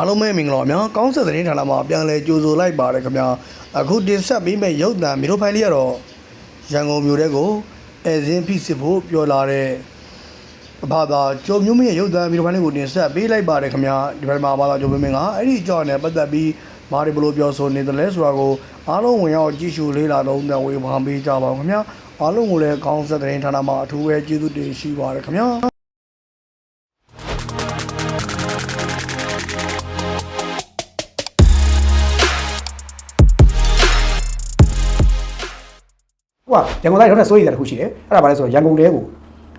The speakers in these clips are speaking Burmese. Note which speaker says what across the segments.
Speaker 1: အားလုံးပဲမင်္ဂလာပါများကောင်းဆက်သတင်းဌာနမှာပြန်လည်ကြိုဆိုလိုက်ပါတယ်ခင်ဗျာအခုတင်ဆက်ပေးမယ့်ရုပ်သံမျိုးဖိုင်လေးကတော့ရန်ကုန်မြို့တဲကိုအဲဇင်းဖိစစ်ဖို့ပြောလာတဲ့ဘာသာကြုံမျိုးမရဲ့ရုပ်သံမျိုးဖိုင်လေးကိုတင်ဆက်ပေးလိုက်ပါတယ်ခင်ဗျာဒီဘက်မှာဘာသာကြုံမင်းကအဲ့ဒီအကြောင်းနဲ့ပတ်သက်ပြီးဘာတွေဘလို့ပြောဆိုနေတယ်လဲဆိုတာကိုအားလုံးဝင်ရောက်ကြည့်ရှုလေးလာတော့တဲ့ဝေဖန်ပေးကြပါဦးခင်ဗျာအားလုံးကိုလည်းကောင်းဆက်သတင်းဌာနမှာအထူးပဲကျေးဇူးတင်ရှိပါတယ်ခင်ဗျာ
Speaker 2: ဟိုကရန်ကုန်သားတွေတော့စိုးရိမ်ကြတစ်ခုရှိတယ်အဲ့ဒါဘာလဲဆိုတော့ရန်ကုန်တဲကို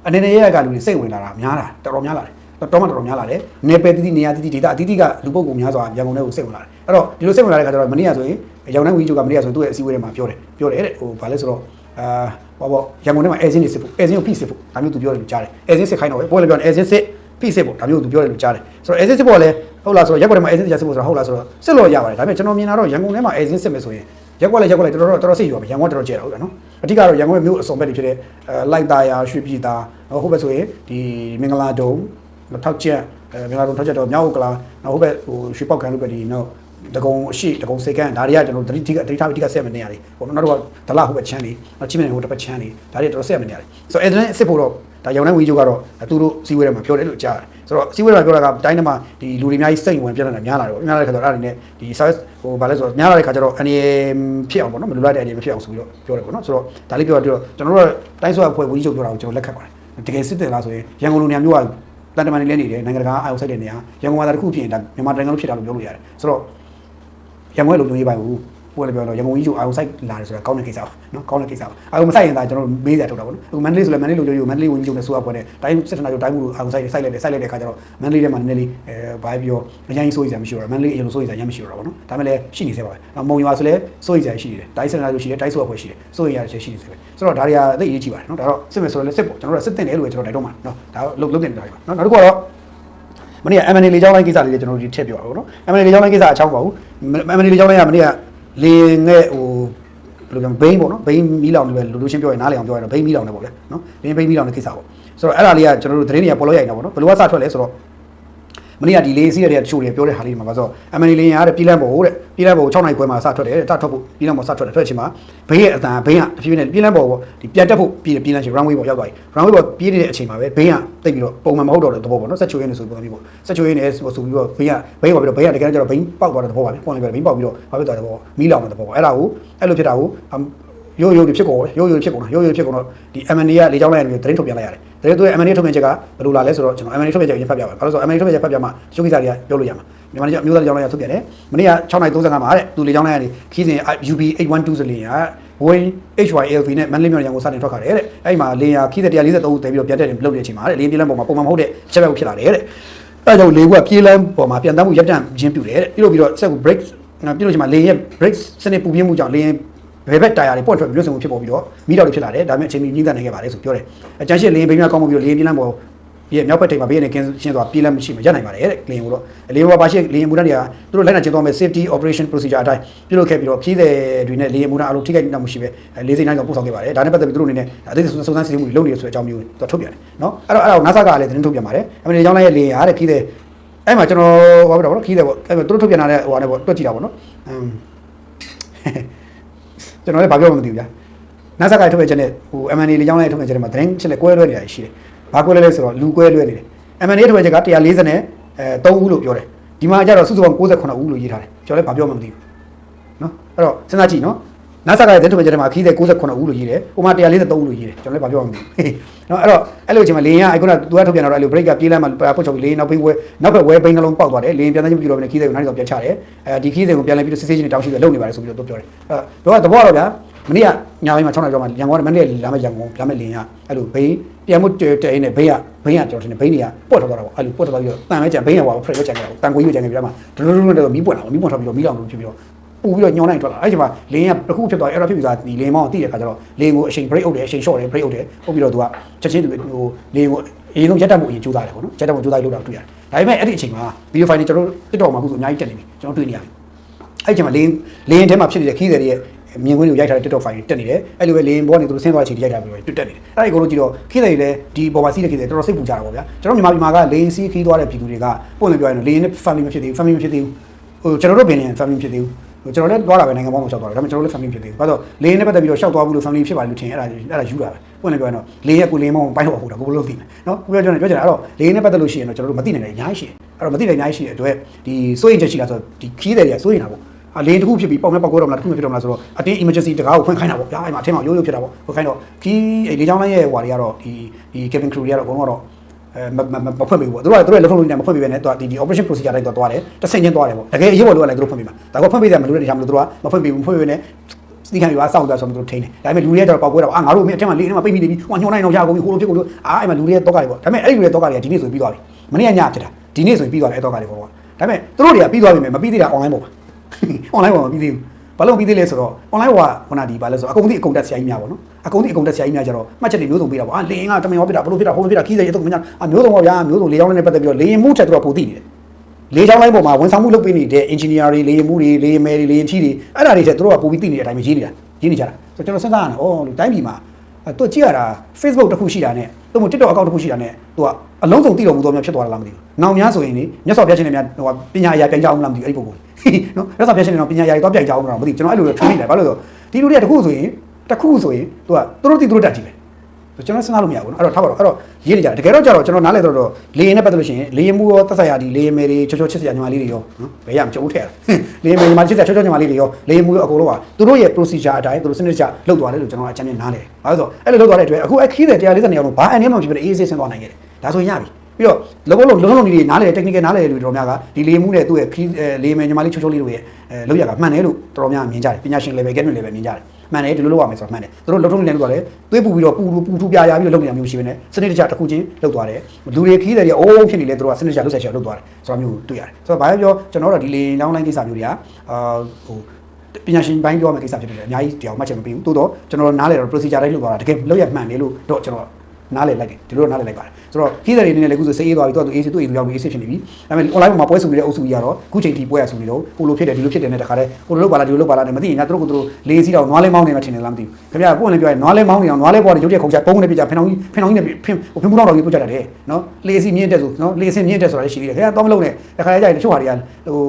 Speaker 2: အနေနဲ့ရရကလူတွေစိတ်ဝင်လာတာများတာတော်တော်များလာတယ်တော်မှတော်တော်များလာတယ်နေပယ်တီတီနေရာတီတီဒေတာအတီတီကလူပုဂ္ဂိုလ်များစွာရန်ကုန်တဲကိုစိတ်ဝင်လာတယ်အဲ့တော့ဒီလိုစိတ်ဝင်လာတဲ့ခါကျတော့မနေ့ကဆိုရင်ရန်ကုန်ဝီဂျိုကမနေ့ကဆိုရင်သူ့ရဲ့အစည်းအဝေးထဲမှာပြောတယ်ပြောတယ်တဲ့ဟိုဘာလဲဆိုတော့အာဟောပေါ့ရန်ကုန်ထဲမှာအဲဇင်းတွေစစ်ဖို့အဲဇင်းကိုဖိစစ်ဖို့ဒါမျိုးသူပြောတယ်လို့ကြားတယ်အဲဇင်းစစ်ခိုင်းတော့ပဲပွဲလည်းပြောတယ်အဲဇင်းစစ်ဖိစစ်ဖို့ဒါမျိုးသူပြောတယ်လို့ကြားတယ်ဆိုတော့အဲဇင်းစစ်ဖို့ကလည်းဟုတ်လားဆိုတော့ရက်ကွက်ထဲမှာအဲဇင်းစစ်စစ်ဖို့ဆိုတော့ဟုတ်လားဆိုတော့စစ်လို့ရပါတယ်ဒါပေမဲ့ကျွန်တော်မြင်တာတော့ရန်ကုန်ထဲမှာအဲဇင်းစစ်မယ်ဆိုရင်ရက်ကွက်လည်းရက်ကွက်လည်းတော်တော်တော်တော်စိတ်ရွာပဲရန်ကုန်ကတော်တော်ကျဲတာဟုတ်တယ်နော် အဓိကတော့ရန်ကုန်ရဲ့မြို့အစုံဘက်တွေဖြစ်တဲ့အဲလိုက်သားယာရွှေပြည်သာဟိုဘက်ဆိုရင်ဒီမင်္ဂလာဒုံထောက်ချက်အဲမင်္ဂလာဒုံထောက်ချက်တော့မြောက်ဥက္ကလာနောက်ဟိုဘက်ဟိုရွှေပောက်ခံလို့ပဲဒီနောက်တကုံအရှိတကုံစေကန်းဒါတွေကကျွန်တော်တတိတိကတတိထားတိကဆက်မနေရတယ်ဟိုနောက်တော့ဒလဟိုဘက်ချမ်းနေနောက်ချင်းမနေဟိုတစ်ဘက်ချမ်းနေဒါတွေတော်တော်ဆက်မနေရတယ်ဆိုတော့အဲ့ဒါနဲ့စစ်ဖို့တော့ ဒါရောင်တဲ့ဝီဂျိုကတော့သူတို့စီဝဲထဲမှာပြောတယ်လို့ကြားတယ်ဆိုတော့စီဝဲထဲမှာပြောတာကတိုင်းထဲမှာဒီလူတွေအများကြီးစိတ်ဝင်ပြတ်နေတာများလာတယ်ပေါ့များလာတဲ့ခါကျတော့အဲ့ဒါတွေနဲ့ဒီ service ဟိုဗာလဲဆိုတော့များလာတဲ့ခါကျတော့အနေဖြစ်အောင်ပေါ့နော်မလူလိုက်တဲ့အနေမဖြစ်အောင်ဆိုပြီးတော့ပြောတယ်ပေါ့နော်ဆိုတော့ဒါလေးပြောတော့ကျွန်တော်တို့တိုင်းဆိုအဖွဲ့ဝီဂျိုပြောတာကိုကျွန်တော်လက်ခံပါတယ်တကယ်စစ်တယ်လားဆိုရင်ရန်ကုန်လူနေရာမျိုးကတန်တမန်နေလဲနေတယ်နိုင်ငံတကာအာရုံစိုက်တဲ့နေရာရန်ကုန်မှာတစ်ခုဖြစ်ရင်ဒါမြန်မာနိုင်ငံလို့ဖြစ်တာလို့ပြောလို့ရတယ်ဆိုတော့ရန်ကုန်ရဲ့လုံခြုံရေးပိုင်းကို ပို့လည်းပြောတော့ရန်ကုန်ကြီးကျိုအာရုံစိုက်လာတယ်ဆိုတာကောင်းတဲ့ကိစ္စပါနော်ကောင်းတဲ့ကိစ္စပါအာရုံမစိုက်ရင်ဒါကျွန်တော်မေးစရာထုတ်တာပေါ့နော်အခုမန္တလေးဆိုလည်းမန္တလေးလုံခြုံရေးကိုမန္တလေးဝင်ကြီးကျုံနဲ့ဆိုရပွဲနဲ့တိုင်းစစ်ဌာနချုပ်တိုင်းမှုအာရုံစိုက်စိုက်လိုက်တယ်စိုက်လိုက်တဲ့အခါကျတော့မန္တလေးထဲမှာနည်းနည်းလေးအဲဘာပြောအရင်စိုးရိမ်စရာမရှိတော့မန္တလေးအရင်လိုစိုးရိမ်စရာရမ်းမရှိတော့ပါနော်ဒါမှလည်းရှိနေသေးပါပဲနောက်မုံရွာဆိုလည်းစိုးရိမ်စရာရှိတယ်တိုင်းစစ်ဌာနချုပ်ရှိတယ်တိုင်းဆိုရပွဲရှိတယ်စိုးရိမ်ရတဲ့ရှိနေသေးပဲဆိုတော့ဒါတွေကသိအရေးကြီးပါတယ်နော်ဒါတော့စစ်မယ်ဆိုလည်းစစ်ပေါ့ကျွန်တော်တို့စစ်တင်တယ်လို့ပဲကျွန်တော်တိုက်တော့မှာနော်ဒါတော့လုံးလုံးတင်တာတွေပါနော်နောက်တစ်ခုကတော့မနေ့က M&A လေးကြောင်းလိုင်းကိစ္စလေးတွေကျွန်တော်တို့ဒီထည့်ပြပါဦးနော် M&A လေးကြောင်းလိုင်းကိစ္စအချောင်းပါဘူး M&A လေးကြောင်းလိုင်းကမနေ့က လေငဲ့ဟိုဘယ်လိုပြောဘိန်းပေါ့နော်ဘိန်းမီးလောင်တွေပဲလူလူချင်းပြောရင်နားလည်အောင်ပြောရတော့ဘိန်းမီးလောင်တွေပေါ့လေနော်ဘိန်းဘိန်းမီးလောင်တဲ့ကိစ္စပေါ့ဆိုတော့အဲ့ဒါလေးကကျွန်တော်တို့သတင်းတွေကပေါ်လို့ရိုက်နေတာပေါ့နော်ဘယ်လိုကစထွက်လဲဆိုတော့ မနေ့ကဒီလေးစီးရတဲ့တချို့တွေပြောတဲ့ဟာလေးတွေမှာပါဆိုတော့ M&A လေးရတဲ့ပြည်လန့်ပေါ်တဲ့ပြည်လန့်ပေါ်6နိုင်ခွဲမှာစထွက်တယ်တဲ့တထွက်ဖို့ပြည်လန့်ပေါ်စထွက်တယ်ထွက်ချင်းမှာဘိန်းရဲ့အတန်ဘိန်းကတဖြည်းဖြည်းနဲ့ပြည်လန့်ပေါ်ပေါ့ဒီပြန်တက်ဖို့ပြည်ပြည်လန့်ချင်း runway ပေါ်ရောက်သွားပြီ runway ပေါ်ပြေးနေတဲ့အချိန်မှာပဲဘိန်းကတိတ်ပြီးတော့ပုံမှန်မဟုတ်တော့တဲ့သဘောပေါ့နော်ဆက်ချိုးရင်းနေဆိုပုံစံမျိုးပေါ့ဆက်ချိုးရင်းနေဆိုပြီးတော့ဘိန်းကဘိန်းပေါ်ပြီးတော့ဘိန်းကတကယ်ကျတော့ဘိန်းပေါက်သွားတဲ့သဘောပါပဲပုံလေးပဲဘိန်းပေါက်ပြီးတော့ဘာဖြစ်သွားတဲ့သဘောမီးလောင်တဲ့သဘောပေါ့အဲ့ဒါကိုအဲ့လိုဖြစ်တာကိုရိုးရိုးတွေဖြစ်ကုန်တယ်ရိုးရိုးဖြစ်ကုန်တာရိုးရိုးဖြစ်ကုန်တော့ဒီ M&A ကလေကြောင်းလိုက်ရတဲ့သတင်းထုတ်ပြန်လိုက်ရတယ် သတင်းသူရဲ့ M&A ထုတ်ပြန်ချက်ကဘယ်လိုလာလဲဆိုတော့ကျွန်တော် M&A ထုတ်ပြန်ချက်ကိုရင်ဖတ်ပြပါဘာလို့ဆိုတော့ M&A ထုတ်ပြန်ချက်ဖတ်ပြမှာတချို့ကိစ္စတွေကပြောလို့ရမှာမြန်မာနိုင်ငံအမျိုးသားလေကြောင်းလိုက်ရထုတ်ပြန်တယ်မနေ့က6:35မှာတဲ့သူလေကြောင်းလိုက်ရနေခီးစဉ် UB 812ဆိုလေယာဉ်က Boeing HYLV နဲ့မန္တလေးမြို့ရန်ကုန်စတင်ထွက်ခါတယ်တဲ့အဲ့မှာလေယာဉ်ခီးစဉ်143ဦးတည်ပြီးတော့ပြန်တက်တယ်လုပ်တဲ့အချိန်မှာတဲ့လေယာဉ်ပြေးလမ်းပေါ်မှာပုံမှန်မဟုတ်တဲ့အချက်ပဲဖြစ်လာတယ်တဲ့အဲကြောင့်လေကပြေးလမ်းပေါ်မှာပြန်တမ်းမှုရပ်တန့်ခြင်းပြုတယ်တဲ့ပြီးလို့ပြီးတော့ဆက်ကို break ပြီးလို့ချိန်မှာလေယာဉ်ရဲ့ break စနစ်ပူပြင်းမှုကြောင့်လေယာဉ် ဘယ်ဘက်တာယာတွေပွင့်ထွက်ပြီးလွတ်ဆုံမှုဖြစ်ပေါ်ပြီးတော့မိတော့တွေဖြစ်လာတယ်ဒါပေမဲ့အချိန်မီညှိနှိုင်းနိုင်ခဲ့ပါတယ်ဆိုပြောတယ်အကြမ်းရှင်းလေယာဉ်ဘိန်းများကောင်းမှုပြီးတော့လေယာဉ်ပြေးလမ်းပေါ်ရဲ့မြောက်ဘက်ထိပ်မှာဘေးနဲ့ကင်းရှင်းသွားပြေးလမ်းမရှိမရပ်နိုင်ပါတယ်တဲ့လေယာဉ်ကိုတော့လေယာဉ်ပေါ်ပါရှိလေယာဉ်မူတန်းတွေကသူတို့လိုက်နိုင်ကျင်းသွားမဲ့ safety operation procedure အတိုင်းပြုလုပ်ခဲ့ပြီးတော့ပြည်သည်တွေနဲ့လေယာဉ်မူတန်းအလုံးထိခိုက်မှုရှိပဲလေးစိတ်နိုင်ကြောင့်ပို့ဆောင်ခဲ့ပါတယ်ဒါနဲ့ပတ်သက်ပြီးသူတို့အနေနဲ့အသေးစုံစမ်းစစ်ဆေးမှုတွေလုပ်နေရဆိုတဲ့အကြောင်းမျိုးသူထုတ်ပြန်တယ်နော်အဲ့တော့အဲ့တော့ NASA ကလည်းသတင်းထုတ်ပြန်ပါတယ်အမေရိကန်လိုက်ရဲ့လေယာဉ်အားတဲ့ပြည်သည်အဲ့မှာကျွန်တော်ဟောပြတော့ဗောနော်ခီးတယ်ဗောအဲ့မှာသူတို့ထုတ်ပြန်လာတဲ့ဟိုဟာနဲ့ဗောတွက်ကြည့်တာဗောနော်အမ် ကျွန်တော်လည်းဘာပြောမှမသိဘူးဗျာ NASA ကထုတ်ပြန်ချက်နဲ့ဟို M&A လေးကြောင်းလိုက်ထုတ်ပြန်ချက်တွေမှာသတင်းချက်လက်ကွဲလွဲနေတာရှိတယ်ဘာကွဲလွဲလဲဆိုတော့လူကွဲလွဲနေတယ် M&A ထုတ်ပြန်ချက်က140နဲ့အဲ3ဦးလို့ပြောတယ်ဒီမှာကျတော့စုစုပေါင်း68ဦးလို့ရေးထားတယ်ကျွန်တော်လည်းဘာပြောမှမသိဘူးနော်အဲ့တော့စဉ်းစားကြည့် နော် NASA ကသတင်းထုတ်ပြန်ချက်ထဲမှာခီးတဲ့68ဦးလို့ရေးတယ်ဟိုမှာ143ဦးလို့ရေးတယ်ကျွန်တော်လည်းဘာပြောမှမသိဘူးနော်အဲ့တော့အဲ့လိုအချိန်မှာလေယာဉ်ကအခုနကသူကထုတ်ပြန်တော့အဲ့လို break ကပြေးလမ်းမှာပုတ်ချုပ်ပြီးလေယာဉ်နောက်ဘိန်းဝဲနောက်ဘက်ဝဲဘိန်းနှလုံးပေါက်သွားတယ်လေယာဉ်ပြန်သားချင်းမပြတော့ဘဲနဲ့ခီးတဲ့ကိုနောက်တစ်ကောင်ပြန်ချတယ်အဲဒီခီးတဲ့ကိုပြန်လဲပြီးတော့စစ်ဆေးချင်းတောင်းရှိပြီးလုံနေပါတယ်ဆိုပြီးတော့သူပြောတယ်အဲ့တော့သဘောတော့ဗျာမနေ့ကညပိုင်းမှာ6နာရီကျော်မှာရန်ကုန်ကမန္တလေးလာမဲ့ရန်ကုန်လာမဲ့လေယာဉ်ကအဲ့လိုဘိန်းပြန်မှုတဲတဲနေဘိန်းကဘိန်းကကျွန်တော်ထင်တယ်ဘိန်းတွေကပွက်ထွက်သွားတာပေါ့အဲ့လိုပွက်ထွက်သွားပြီးတော့တန်မဲကြံဘိန်းကဟိုဖရက်ရွက်ကြံနေတာတန်ကိုရွက်ကြံနေပြီးတော့မှဒလူလူနဲ့တော့မီးပွက်လာမီးပွက်ထွက်ပြီးတော့မီးလောင်လို့ဖြစ်ပြီးတော့ ပူပြီးတော့ညောင်းနိုင်ထွက်လာအဲ့ဒီမှာလင်းကတစ်ခုဖြစ်သွားအဲ့တော့ဖြစ်ပြီးသားဒီလင်းမောင်းတိတဲ့ခါကျတော့လင်းကိုအချိန် break အုပ်တယ်အချိန် short တယ် break အုပ်တယ်ဟုတ်ပြီးတော့သူကချက်ချင်းသူဟိုလင်းကိုအရင်ဆုံးရက်တက်မှုအရင်ကြိုးစားတယ်ပေါ့နော်ရက်တက်မှုကြိုးစားလို့တော့တွေ့ရတယ်ဒါပေမဲ့အဲ့ဒီအချိန်မှာ video file တွေကျွန်တော်တို့ TikTok မှာအခုဆိုအများကြီးတက်နေပြီကျွန်တော်တွေ့နေရတယ်အဲ့ဒီအချိန်မှာလင်းလင်းထဲမှာဖြစ်နေတဲ့ခီးတဲ့ရဲ့မြင်ကွင်းတွေကိုရိုက်ထားတဲ့ TikTok file တွေတက်နေတယ်အဲ့လိုပဲလေရင်ဘောကနေသူတို့ဆင်းသွားချီရိုက်ထားပြီးတော့တွတ်တက်နေတယ်အဲ့ဒီအကုန်လုံးကြည့်တော့ခိတဲ့လည်းဒီပေါ်မှာစီးတဲ့ခိတဲ့တော်တော်စိတ်ပူကြတာပေါ့ဗျာကျွန်တော်မြန်မာပြည်မှာကလေရင်စီးခီးသွားတဲ့ပြည်သူတွေကပုံစံပြောရရင်လေရင်နဲ့ family မဖြစ်သေးဘူး family မဖြစ်သေးဘူးဟိုကျွန်တော်တို့ဘယ်နေ family မဖြစ်သေးဘူးဟို ကျွန်တော်လည်းသွားတာပဲနိုင်ငံပေါင်းမှာရှောက်သွားတယ်ဒါပေမဲ့ကျွန်တော်လည်း family ဖြစ်သေးဘူးဘာလို့လေရင်နဲ့ပတ်သက်ပြီးတော့ရှောက်သွားဘူးလို့ family ဖြစ်ပါလို့ထင်အဲ့ဒါအဲ့ဒါယူတာပဲပုံစံပြောရင်တော့လေရင်ကကိုလေရင်မောင်းပိုင်းတော့ဟုတ်တာကိုဘယ်လိုသိမလဲနော်ကိုပြောကြတယ်ပြောကြတယ်အဲ့တော့လေရင်နဲ့ပတ်သက်လို့ရှိရင်တော့ကျွန်တော်တို့မသိနိုင်တဲ့အများကြီးရှိတယ်အဲ့တော့မသိနိုင်တဲ့အများကြီးရှိတဲ့အတွက်ဒီစိုးရင်ချက်ရှိလားဆိုတော့ဒီခီးတယ်တွေကစိုးရင်တာပေါ့အလေတစ်ခုဖြစ်ပြီးပေါက်မဲ့ပေါက်ကိုတော့မလားတစ်ခုမဖြစ်တော့မလားဆိုတော့အတင်း emergency တကားကိုဖွင့်ခိုင်းတာပေါ့ဗျာအဲ့မှာအထင်းမှာရိုးရိုးဖြစ်တာပေါ့ဖွင့်ခိုင်းတော့ခီးလေချောင်းလိုက်ရဲ့ဟွာတွေကတော့ဒီဒီ cabin crew တွေကတော့အကုန်လုံးကတော့ အဲမမမဖွင့်ပေးဘူးပေါ့သူတို့ကသူတို့ရဲ့လက်ထုပ်လို့နေမဖွင့်ပေးဘဲနဲ့သူကဒီဒီ operation procedure တိုင်းတော့သွားတယ်တစ်ဆင့်ချင်းသွားတယ်ပေါ့တကယ်အရေးပေါ်လို့လည်းသူတို့ဖွင့်ပေးမှာဒါကဖွင့်ပေးတယ်မလို့တဲ့နေရာမလို့သူတို့ကမဖွင့်ပေးဘူးဖွင့်ပေးဘဲနဲ့စီခံပြီးပါစောင့်ကြဆိုတော့သူတို့ထိန်းတယ်ဒါပေမဲ့လူတွေကတော့ပေါက်ကွဲတော့အာငါတို့အမေအထက်မှာလေးထဲမှာပိတ်မိနေပြီဟိုညှိုးနိုင်တော့ရကုန်ပြီဟိုလိုဖြစ်ကုန်လို့အာအဲ့မှာလူတွေရဲ့တော့ကတွေပေါ့ဒါပေမဲ့အဲ့ဒီလူတွေရဲ့တော့ကတွေကဒီနေ့ဆိုပြီးသွားပြီမနေ့ကညဖြစ်တာဒီနေ့ဆိုပြီးသွားတယ်အဲ့တော့ကတွေပေါ့ဒါပေမဲ့သူတို့တွေကပြီးသွားပြီမပြီးသေးတာ online ပေါ့ပါ online ပေါ်မှာပြီးသေးဘူး ဘာလို့ပြီးသေးလဲဆိုတော့ online ဟိုကခုနဒီဘာလဲဆိုတော့အကုန်သိအကုန်တက်ဆရာကြီးများပေါ့နော်အကုန်သိအကုန်တက်ဆရာကြီးများကြတော့မှတ်ချက်တွေမျိုးစုံပေးတာပေါ့အာလေရင်ကတမင်ဟောပြတာဘလို့ဖြစ်တာဟိုလိုဖြစ်တာခီးစိတ်ရတော့မညာအာမျိုးစုံပေါ့ဗျာမျိုးစုံလေချောင်းနဲ့ပတ်သက်ပြီးတော့လေရင်မှုချက်တော့ပိုသိနေတယ်လေချောင်းလိုင်းပေါ်မှာဝန်ဆောင်မှုလုပ်ပေးနေတဲ့ engineer တွေလေရင်မှုတွေလေရင်မယ်တွေလေရင်ချီတွေအဲ့ဒါတွေချက်သူတို့ကပိုပြီးသိနေတဲ့အတိုင်းပဲရေးနေတာရေးနေကြတာဆိုတော့ကျွန်တော်စဉ်းစားရတယ်အော်လူတိုင်းပြည်မှာအဲ့သူကြည့်ရတာ Facebook တစ်ခုရှိတာနဲ့သူ့မို့ TikTok account တစ်ခုရှိတာနဲ့သူကအလုံးစုံသိတော်မူသောများဖြစ်သွားတာလားမသိဘူး။နောက်များဆိုရင်လေမြတ်စွာဘုရားရှင်တွေများဟိုပညာအရာပြန်ကြအောင်မလားမသိဘူးအဲ့ဒီပုံကို နော်မြတ်စွာဘုရားရှင်တွေတော့ပညာအရာတွေတော့ပြန်ကြအောင်မလားမသိဘူးကျွန်တော်အဲ့လိုတော့ထွေးနေတယ်ဘာလို့လဲဆိုဒီလူတွေကတစ်ခုဆိုရင်တစ်ခုဆိုရင်သူကသူတို့သိသူတို့တက်ကြည့်ပဲဆိုကျွန်တော်စဉ်းစားလို့မရဘူးနော်အဲ့တော့ထားပါတော့အဲ့တော့ရေးနေကြတယ်တကယ်တော့ကြတော့ကျွန်တော်နားလဲတော့တော့လေရင်နဲ့ပတ်သက်လို့ရှိရင်လေရင်မှုရောသက်ဆိုင်ရာဒီလေရင်မယ်တွေချောချောချစ်စရာညီမလေးတွေရောနော်ဘယ်ရမကြုံထည့်ရလေရင်မယ်ညီမချစ်စရာချောချောညီမလေးတွေရောလေရင်မှုရောအကုန်လုံးပါသူတို့ရဲ့ procedure အတိုင်းသူတို့စနစ်ကျလုပ်သွားတယ်လို့ကျွန်တော်အချမ်းမြင်နားလဲဘာလို့ဆိုအဲ့လိုလုပ်သွားတဲ့အတွက်အခုအခီးတဲ့140နေရာလုံးဘာအနေမှမဖြစ်ဘဲအေးဆေးဆင်းသွားနိုင်ခဲ့တယ်ဒါဆိုရင်ရပြီ ပြီးတော့လောကလုံးလုံးလုံးတွေနားလေ technical နားလေလူတော်များကဒီလေမှုနဲ့သူ့ရဲ့ခီးလေမယ်ညီမလေးချောချောလေးတို့ရဲ့အဲလောက်ရကမှန်တယ်လို့တော်တော်များမြင်ကြတယ်ပညာရှင် level academic level မြင်ကြတယ်မှန်တယ်ဒီလိုလုပ်ရမယ်ဆိုတော့မှန်တယ်သူတို့လှုပ်ထုံးနေတယ်လို့ဆိုတော့သွေးပူပြီးတော့ပူပူထူပြာရပြီးတော့လုပ်နေတာမျိုးရှိပဲနဲ့စနစ်တကျတစ်ခုချင်းလုပ်သွားတယ်လူတွေခီးတယ်တွေအိုးဖြစ်နေလေသူတို့ကစနစ်တကျလုပ်ဆက်ချင်လုပ်သွားတယ်ဆိုတော့မျိုးတွေ့ရတယ်ဆိုတော့ဘာပဲပြောကျွန်တော်တို့ဒီလေလောင်းလိုင်းကိစ္စမျိုးတွေကအာဟိုပညာရှင်ပိုင်းပြောရမယ့်ကိစ္စဖြစ်တယ်အများကြီးတရားမှတ်ချက်မပေးဘူးတိုးတော့ကျွန်တော်နားလေတော့ procedure တိုင်းလုပ်သွားတာတကယ်လုပ်ရမှန်တယ်လို့တော့ကျွန်တော် နားလေလိုက်တယ်ဒီလိုနားလေလိုက်ပါတယ်ဆိုတော့ခီးတယ်တွေနေလည်းအခုဆိုစေးအေးသွားပြီတော့သူအေးသူ့အေးသူရောက်ပြီးအေးစစ်ဖြစ်နေပြီဒါပေမဲ့ online ပေါ်မှာပွဲစုနေတဲ့အုပ်စုကြီးကတော့အခုချိန်ထိပွဲရစုနေတော့ဟိုလိုဖြစ်တယ်ဒီလိုဖြစ်တယ်နဲ့တခါတည်းဟိုလိုလုပ်ပါလားဒီလိုလုပ်ပါလားနဲ့မသိရင်ငါတို့ကတို့လေးစီးတော့နွားလေးမောင်းနေမှထင်တယ်လားမသိဘူးခင်ဗျာကိုယ်လည်းပြောရင်နွားလေးမောင်းနေအောင်နွားလေးပေါ်နေရုပ်ရက်ခုံချပုံးနေပြကြဖင်အောင်ကြီးဖင်အောင်ကြီးနဲ့ဖင်ဟိုဖင်ပူတော်တော်ကြီးပြကြတာတဲ့နော်လေးစီးမြင့်တက်ဆိုနော်လေးစင်းမြင့်တက်ဆိုတာလည်းရှိသေးတယ်ခင်ဗျာတော့မလုံးနဲ့တခါတည်းကျရင်တချို့ဟာတွေကဟို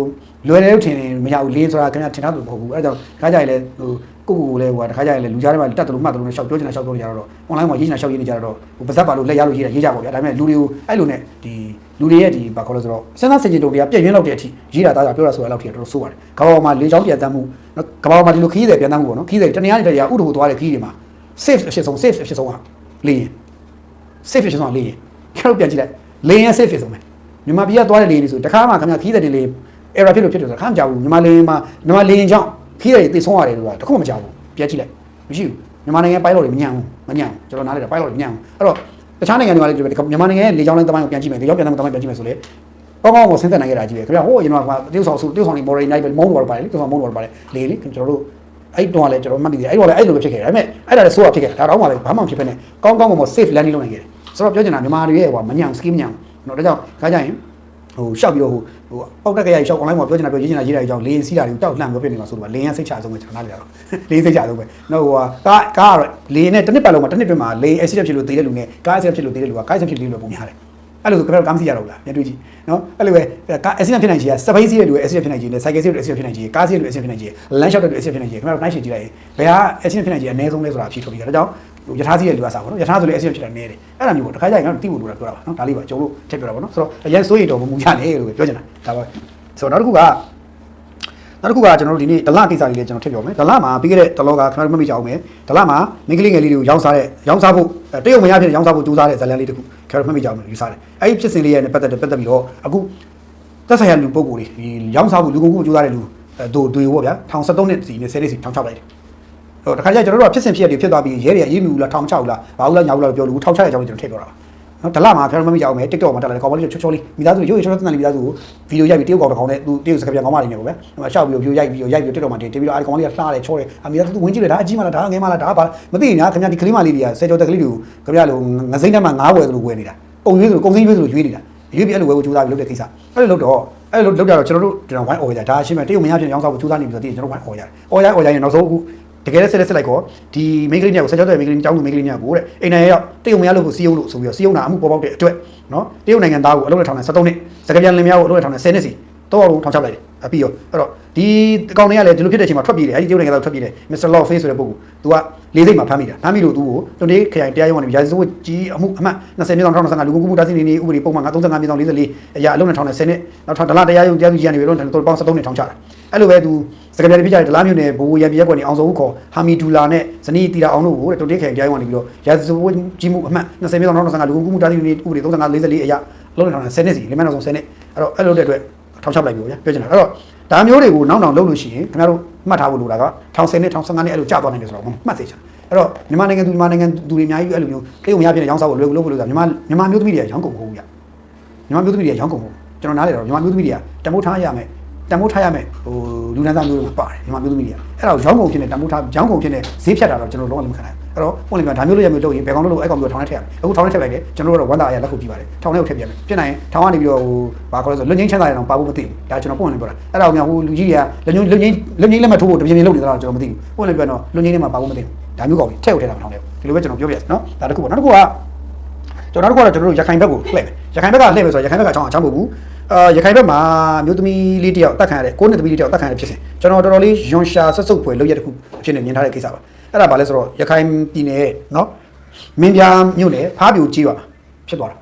Speaker 2: လွယ်တယ်လို့ထင်နေမရဘူးလေးဆိုတာခင်ဗျာထင်တာလို့မဟုတ်ဘူးအဲဒါကြောင့်ခါကြရင်လည်းဟိုကိုကိုကိုလည်းဟိုတခါကြရင်လည်းလူကြားထဲမှာတက်တယ်လို့မှတ်တယ်လို့နဲ့ရှောက်ပြောချင်တာရှောက်ပြောကြတော့ online မှာရေးချင်တာရှောက်ရေးနေကြတော့ဟိုပါဇက်ပါလို့လက်ရလို့ရေးတာရေးကြပါဗျာဒါပေမဲ့လူတွေကိုအဲ့လိုနဲ့ဒီလူတွေရဲ့ဒီဘာခေါ်လို့ဆိုတော့စဉ်းစားစင်ကြင်တုံတွေကပြည့်ရင်းလောက်တဲ့အထိရေးတာသားတာပြောတာဆိုတာလောက်ထိတော်တော်ဆိုးပါတယ်ကမ္ဘာပေါ်မှာလေချောင်းပြန်တမ်းမှုနော်ကမ္ဘာပေါ်မှာဒီလိုခီးတယ်ပြန်တမ်းမှုပေါ့နော်ခီးတယ်တနည်းအားဖြင့်တရားဥဒ္ဓဟိုသွားတဲ့ခီးတွေမှာ safe အဖြစ်ဆုံး safe အဖြစ်ဆုံးကလေရင် safe အဖြစ်ဆုံးကလေရင်ကျွန်တော်ပြန်ကြည့်လိုက်လေရင် safe အဖြစ်ဆုံးပဲမြန်မာပြည်ကသွားတဲ့လေရင်တွေဆိုတခါမှခင်ဗျာခီးတယ်တွေလေ error ဖြစ်လို့ဖြစ်တယ်ဆိုတော့ခါမကြောက်ဘူးမြန်မာလေရင်မှာမြန်မာလေရင်ကြောင့်ခီးတယ်တွေသိဆုံးရတယ်လို့ကတခုမှမကြောက်ဘူးပြန်ကြည့်လိုက်မရှိဘူးမြန်မာနိုင်ငံ pilot တွေမညံဘူးမညံဘူးကျွန်တော်နားလေတာ pilot တွေမညံဘူးအဲ့တော့တခြားနိုင်ငံတွေမှာလည်းဒီမြန်မာနိုင်ငံရဲ့လေကြောင်းလိုင်းတမိုင်းကိုပြန်ကြည့်မယ်လေကြောင်းပြန်တမိုင်းပြန်ကြည့်မယ်ဆိုလေကောင်းကောင်းကိုဆင်းသက်နိုင်ခဲ့တာကြီးပဲခင်ဗျာဟိုအရင်ကတရုတ်ဆောင်စုတရုတ်ဆောင်ဒီမော်ဒယ်နိုင်ပဲမုန်းတော်ပါတယ်လေတရုတ်ဆောင်မုန်းတော်ပါတယ်လေလေကျွန်တော်တို့အဲ့တော့လည်းကျွန်တော်မှတ်နေတယ်အဲ့တော့လည်းအဲ့လိုပဲဖြစ်ခဲ့တယ်ဒါပေမဲ့အဲ့ဒါလည်းဆိုးရဖြစ်ခဲ့တာဒါတော့မှလည်းဘာမှမဖြစ်ဖ ೇನೆ ကောင်းကောင်းမမ safe landing လုပ်နိုင်ခဲ့တယ်ဆိုတော့ပြောချင်တာမြန်မာတွေရဲ့ဟိုမညံ scheme ညံနော်ဒါကြောင့်ခါကြရင် ဟိုရှောက်ပြီးတော့ဟိုဟိုပေါက်တက်ကရရှောက် online မှာပြောချင်တာပြောရေးချင်တာရေးတာကြောင့်လေရင်စီးတာတွေတောက်လှမ်းပြောပြနေမှာဆိုတော့လေရင်စိတ်ချဆုံးပဲကျွန်တော်နားလေတော့လေရင်စိတ်ချဆုံးပဲနော်ဟိုကားကားကတော့လေရင်နဲ့တစ်နှစ်ပတ်လုံးမှာတစ်နှစ်တွင်းမှာလေ accident ဖြစ်လို့သေတဲ့လူနဲ့ကား accident ဖြစ်လို့သေတဲ့လူကကား accident ဖြစ်လို့ပုံများတယ်အဲ့လိုဆိုခင်ဗျားတို့ကားမစီရတော့ဘူးလားပြန်တွေ့ကြည့်နော်အဲ့လိုပဲကား accident ဖြစ်နိုင်ချေကစပိန်စီးတဲ့လူရဲ့ accident ဖြစ်နိုင်ချေနဲ့ cycle စီးတဲ့ accident ဖြစ်နိုင်ချေကားစီးတဲ့ accident ဖြစ်နိုင်ချေလမ်းလျှောက်တဲ့ accident ဖြစ်နိုင်ချေခင်ဗျားတို့နိုင်ရှင်ကြည့်လိုက်ဘယ်ဟာ accident ဖြစ်နိုင်ချေအနည်းဆုံးလဲဆိုတာဖြေထုတ်ပြီးတာဒါကြောင့် ဟိုယထာစီးတဲ့လူကစားပါတော့ယထာဆိုလေ accident ဖြစ်တာနည်းတယ်အဲ့ဒါမျိုးပေါ့တခါကျရင်ငါတို့တိဖို့လိုတာပြောတာပါနော်ဒါလေးပါကြုံလို့ထည့်ပြောတာပါနော်ဆိုတော့အရင်စိုးရိမ်တော်မူရတယ်လို့ပဲပြောချင်တာဒါပါဆိုတော့နောက်တစ်ခုကနောက်တစ်ခုကကျွန်တော်တို့ဒီနေ့ဒလကိစ္စလေးလေးကျွန်တော်ထည့်ပြောမယ်ဒလမှာပြီးခဲ့တဲ့ဒလောကခင်ဗျားတို့မမိကြအောင်မယ်ဒလမှာမိန်းကလေးငယ်လေးတွေကိုရောင်းစားတဲ့ရောင်းစားဖို့တရုတ်မရဖြစ်တဲ့ရောင်းစားဖို့ကြိုးစားတဲ့ဇာတ်လမ်းလေးတစ်ခုခင်ဗျားတို့မမိကြအောင်လို့ယူဆတယ်အဲ့ဒီဖြစ်စဉ်လေးရဲ့ပတ်သက်တဲ့ပတ်သက်ပြီးတော့အခုသက်ဆိုင်ရာလူပုံကိုယ်တွေဒီရောင်းစားဖို့လူကုန်ကူကြိုးစားတဲ့လူဒိုတွေပေါ့ဗျာ1073နှစ်စီနဲ့10နှစ်စီထောင်ချလိုက်တယ် တော့တခါကျကျွန်တော်တို့ကဖြစ်စဉ်ဖြစ်ရတွေဖြစ်သွားပြီးရဲတွေအေးမြူလားထောင်ချောက်လားဘာလို့လဲညာဘူးလားပြောလို့ထောင်ချတဲ့အကြောင်းကျွန်တော်ထည့်ပြောတာပါနော်ဒလမှာဖျားမမိကြအောင်မယ် TikTok မှာတက်လာတယ်ကောင်မလေးချောချောလေးမိသားစုရိုးရိုးချောချောတန်တန်လေးမိသားစုကိုဗီဒီယိုရိုက်ပြီးတရုတ်ကောင်တစ်ကောင်နဲ့သူတရုတ်စကားပြန်ကောင်မလေးနဲ့ကိုပဲဟိုရှောက်ပြီးဗီဒီယိုရိုက်ပြီးရိုက်ပြီး TikTok မှာတင်ပြီးတော့အဲဒီကောင်လေးကလှတယ်ချောတယ်အမိသားစုဝင်ကြည့်တယ်ဒါအကြီးမလားဒါငယ်မလားဒါဘာမသိညာခင်ဗျာဒီကလေးမလေးတွေကဆယ်ကျော်တက်ကလေးတွေကိုခင်ဗျာလိုငစိမ့်တက်မှာငားဝယ်သလိုဝယ်နေတာပုံရွေးသလိုကုံစင်းရွေးသလိုရွေးနေတာရွေးပြီးအဲ့လိုဝယ်ကိုကြိုးစားပြီးလုပ်တဲ့ကိစ္စအဲ့လိုလုပ်တော့အဲ့လိုလုပ်ကြတော့ကျွန်တော်တို့ကျွန်တော်ဝိုင်းအော်ကြဒါအရှင်းမဲ့တရုတ်မရပြင်ရောင်းစားဖို့ကြိုးစားနေပြီးတော့ဒီကျွန်တော်ဝိုင်းအော်ကြတယ်အော်ရအော်ရရင်နောက်ဆုံးအခု တကယ်လည်းဆက်လက်ဆက်လိုက်ကောဒီမိန်းကလေးညကိုဆက်ကြောတဲ့မိန်းကလေးကျောင်းသူမိန်းကလေးညကိုတဲ့အိမ်နိုင်ရောက်တရုတ်မရလို့ကိုစီယုံလို့ဆိုပြီးတော့စီယုံတာအမှုပေါ်ပေါက်တဲ့အတွက်နော်တရုတ်နိုင်ငံသားကိုအလုပ်နဲ့ထောင်နဲ့73နှစ်စကပြန်လင်များကိုအလုပ်နဲ့ထောင်နဲ့10နှစ်စီတော့အောင်ထောင်ချလိုက်တယ်အပြီးရောအဲ့တော့ဒီအကောင်တွေကလည်းဒီလိုဖြစ်တဲ့အချိန်မှာထွက်ပြေးတယ်အဲ့ဒီတရုတ်နိုင်ငံသားထွက်ပြေးတယ် Mr. Law Face ဆိုတဲ့ပုဂ္ဂိုလ် तू ကလေးစိတ်မှာဖမ်းမိတာဖမ်းမိလို့ तू ကိုတွန်တေးခရိုင်တရားရုံးကနေရာဇဝတ်ကြီးအမှုအမှတ်20မြောက်2025လူကုန်ကူးမှုတားဆီးနေနေဥပဒေပုံမှန်35မြောက်44အရာအလုံးနဲ့ထောင်နဲ့10နှစ်နောက်ထောင်ဒလတရားရုံးတရားသူကြီးကနေပြီးတော့တော်ပေါင်း73နှစ်ထောင်ချတာ အဲ့လိုပဲ तू စကပြန်ပြကြတဲ့ဒလားမြို့နယ်ဘူရံပြရက်ကွက်နေအောင်စုံဦးခေါ်ဟာမီဒူလာနဲ့ဇနီးတီတာအောင်တို့ကိုတဲ့တွန်တေးခရိုင်တရားရုံးကနေပြီးတော့ရာဇဝတ်ကြီးမှုအမှတ်20မြောက်2025လူကုန်ကူးမှုတားဆီးနေနေဥပဒေ35 44အရာအလုံးနဲ့ထောင်နဲ့10နှစ်စီလိမ့်မယ်နောက်ဆုံး10နှစ်အဲ့တော့အဲ့လိုတဲ့အတွက်ထောင်ချလိုက်ပြီဗျာပြောချင်တာအဲ့တော့ဒါမျိုးတွေကိုနောက်နောက်လုပ်လို့ရှိရင်ခင်ဗျားတို့မှတ်ထားဖို့လိုတာကထောင်10နှစ်ထောင်15နှစ်အဲ့လိုကြာသွားနိုင်တယ်ဆိုတော့မှတ်စေချင်အဲ့တော့မြန်မာနိုင်ငံသူမြန်မာနိုင်ငံသူတွေအများကြီးအဲ့လိုမျိုးတေးုံများဖြစ်နေရောင်းစားဖို့လွယ်လို့လို့ဆိုတာမြန်မာမြန်မာမျိုးသမီးတွေကရောင်းကုန်မဟုတ်ဘူးဗျမြန်မာမျိုးသမီးတွေကရောင်းကုန်မဟုတ်ကျွန်တော်နားလေတော့မြန်မာမျိုးသမီးတွေကတမိုးထားရမယ် တမိုးထားရမယ်ဟိုလူနန်းသားမျိုးတွေပါတယ်မြန်မာမျိုးသမီးတွေကအဲ့ဒါကိုရောင်းကုန်ဖြစ်နေတမိုးထားရောင်းကုန်ဖြစ်နေဈေးဖြတ်တာတော့ကျွန်တော်လုံးဝလက်မခံနိုင်ဘူးအဲ့တော့ပုံလင်ကဒါမျိုးလို့ရမျိုးလုပ်ရင်ဘယ်ကောင်လို့လို့အဲ့ကောင်မျိုးထောင်ထဲထည့်ရမယ်အခုထောင်ထဲထည့်လိုက်တယ်ကျွန်တော်တို့တော့ဝန်တာအရာလက်ခုပ်ပြီးပါတယ်ထောင်ထဲကိုထည့်ပြမယ်ဖြစ်နိုင်ရင်ထောင်ကနေပြီးတော့ဟိုဘာခေါ်လဲဆိုလွတ်ငင်းချမ်းသာရအောင်ပါဖို့မသိဘူးဒါကျွန်တော်ပုံလင်ပြောတာအဲ့ဒါကိုမြန်ဟိုလူကြီးတွေကလွတ်ငင်းလွတ်ငင်းလွတ်ငင်းလက်မှတ်ထိုးဖို့တပြင်းပြင်းလုပ်နေသလားကျွန်တော်မသိဘူးပုံလင်ပြောတော့လွတ်ငင်းထဲမှာပါဖို့မသိဘူးဒါမျိုးကောင်ကြီးထည့်ကိုထည့်တာမထောင်ထဲဒီလိုပဲကျွန်တော်ပြောပြရနော်ဒါတစ်ခုပေါ့နောက်တစ်ခုကကျွန်တော်တို့ကတော့ကျွန်တော်တို့ရခိုင်ဘက်ကိုလှည့်မယ်ရခိုင်ဘက်ကလှည့်မယ်ဆိုတော့ရခိုင်ဘက်ကအချောင်းအချောင်းမဟုတ်ဘူး အာရခိုင်ဘက်မှာမျိုးသမီးလေးတယောက်တက်ခံရတယ်ကိုးနှစ်သမီးလေးတယောက်တက်ခံရဖြစ်စဉ်ကျွန်တော်တော်တော်လေးယွန်ရှာဆွတ်ဆုပ်ဖွယ်လုပ်ရတဲ့ခုအဖြစ်နဲ့မြင်ထားတဲ့ကိစ္စပါအဲ့ဒါဘာလဲဆိုတော့ရခိုင်ပြည်နယ်နော်မင်းပြားမြို့နယ်ဖားပြူကြီးပါဖြစ်သွားတာ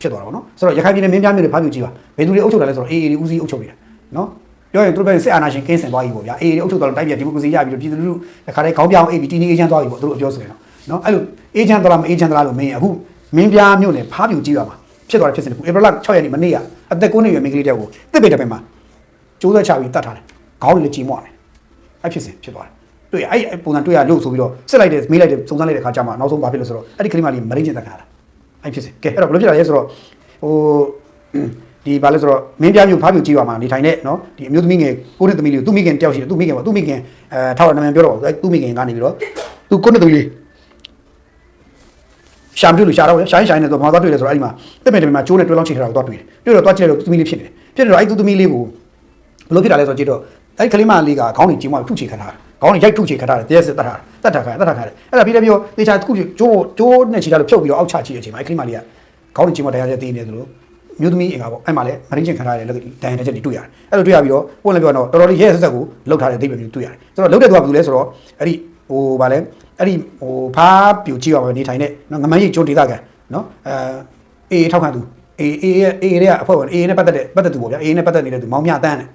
Speaker 2: ဖြစ်သွားတာပေါ့နော်ဆိုတော့ရခိုင်ပြည်နယ်မင်းပြားမြို့နယ်ဖားပြူကြီးပါဘယ်သူတွေအုပ်ချုပ်တာလဲဆိုတော့အေအေတွေဦးစီးအုပ်ချုပ်နေတာနော်ပြောရင်သူတို့ပဲစစ်အာဏာရှင်ကင်းစင်သွားပြီပေါ့ဗျာအေအေတွေအုပ်ချုပ်တော့တိုက်ပြဒီမိုကရေစီရပြီးတော့ပြည်သူလူထုတခါတည်းခေါင်းပြောင်းအေးပြီးတီနေအေဂျင့်သွားပြီပေါ့သူတို့အပြောဆိုရင်တော့နော်အဲ့လိုအေဂျင့်သွားလားမအေဂျင့်သွားလားလို့မင်းအခုမင်းပြားမြို့နယ်ဖားပြူကြီးပါမှာဖြစ်သွားတဲ့ဖြစ်စဉ်တစ်ခုဧပြီလ6ရက်နေ့မနေ့က အသက်9နှစ်ရွယ်မိန်းကလေးတယောက်ကိုတစ်ပေတစ်ပင်မှာကျိုးသက်ချပြီးတတ်ထားတယ်ခေါင်းတွေလည်းကြီးမွားတယ်အဲ့ဖြစ်စဉ်ဖြစ်သွားတယ်တွေ့ရအဲ့အဲ့ပုံစံတွေ့ရလို့ဆိုပြီးတော့စစ်လိုက်တယ်မေးလိုက်တယ်စုံစမ်းလိုက်တဲ့ခါကျမှနောက်ဆုံးဘာဖြစ်လို့ဆိုတော့အဲ့ဒီကလေးမလေးမရင်းကျင်တက်ခါတာအဲ့ဖြစ်စဉ်ကဲအဲ့တော့ဘယ်လိုဖြစ်လာလဲဆိုတော့ဟိုဒီဘာလဲဆိုတော့မင်းပြမျိုးဖားပြကြီးပါမှာနေထိုင်တဲ့နော်ဒီအမျိုးသမီးငယ်ကိုနှစ်သမီးလေးကိုသူ့မိခင်တယောက်ရှိတယ်သူ့မိခင်ပေါ့သူ့မိခင်အဲထောက်ရနာမည်ပြောတော့သူ့မိခင်ကနေပြီးတော့သူကိုနှစ်သမီးလေး ရှာမတွေ့လို့ရှာတော့ရှာရင်ရှာရင်တော့ဘာသွားတွေ့လဲဆိုတော့အဲ့ဒီမှာတစ်ပင်တစ်ပင်မှာကျိုးနဲ့တွဲလောင်းချိန်ထားတာကိုသွားတွေ့တယ်တွေ့တော့သွားကြည့်လိုက်တော့သူ့သမီးလေးဖြစ်နေတယ်ဖြစ်နေတော့အဲ့သူ့သမီးလေးကိုဘယ်လိုဖြစ်တာလဲဆိုတော့ကြည့်တော့အဲ့ဒီကလေးမလေးကခေါင်းကြီးကြီးမထုချေခတ်ထားတယ်ခေါင်းကြီးရိုက်ထုချေခတ်ထားတယ်တရားစစ်တတ်ထားတယ်တတ်တာခါတတ်တာခါတယ်အဲ့ဒါပြီးလည်းပြောတေချာတစ်ခုကျိုးကျိုးနဲ့ချီတာလို့ဖြုတ်ပြီးတော့အောက်ချချီတဲ့အချိန်မှာအဲ့ကလေးမလေးကခေါင်းကြီးကြီးမတရားရသေးနေတယ်လို့မျိုးသမီးအင်္ဂါပေါ့အဲ့မှာလည်းမရင်းချင်းခံထားရတယ်လက်ဒိုင်တဲ့ချက်တွေတွေ့ရတယ်အဲ့လိုတွေ့ရပြီးတော့ပုံလည်းပြောတော့တော်တော်လေးရဲဆက်ဆက်ကိုလောက်ထားတဲ့အိဗယ်မျိုးတွေ့ရတယ်ဆိုတော့လောက်တဲ့သူကဘာလို့လဲဆိုတော့အဲ့ဒီဟိုဗာလဲ အဲ့ဒီဟိုဖားပြူကြည့်အောင်နေထိုင်တဲ့နော်ငမန်းကြီးကျုံဒေသခံနော်အဲအေးထောက်ခံသူအေးအေးအေးရဲ့အဖွဲ့ဝင်အေးနဲ့ပတ်သက်တဲ့ပတ်သက်သူပေါ့ဗျာအေးနဲ့ပတ်သက်နေတဲ့သူမောင်မြတန်းတယ်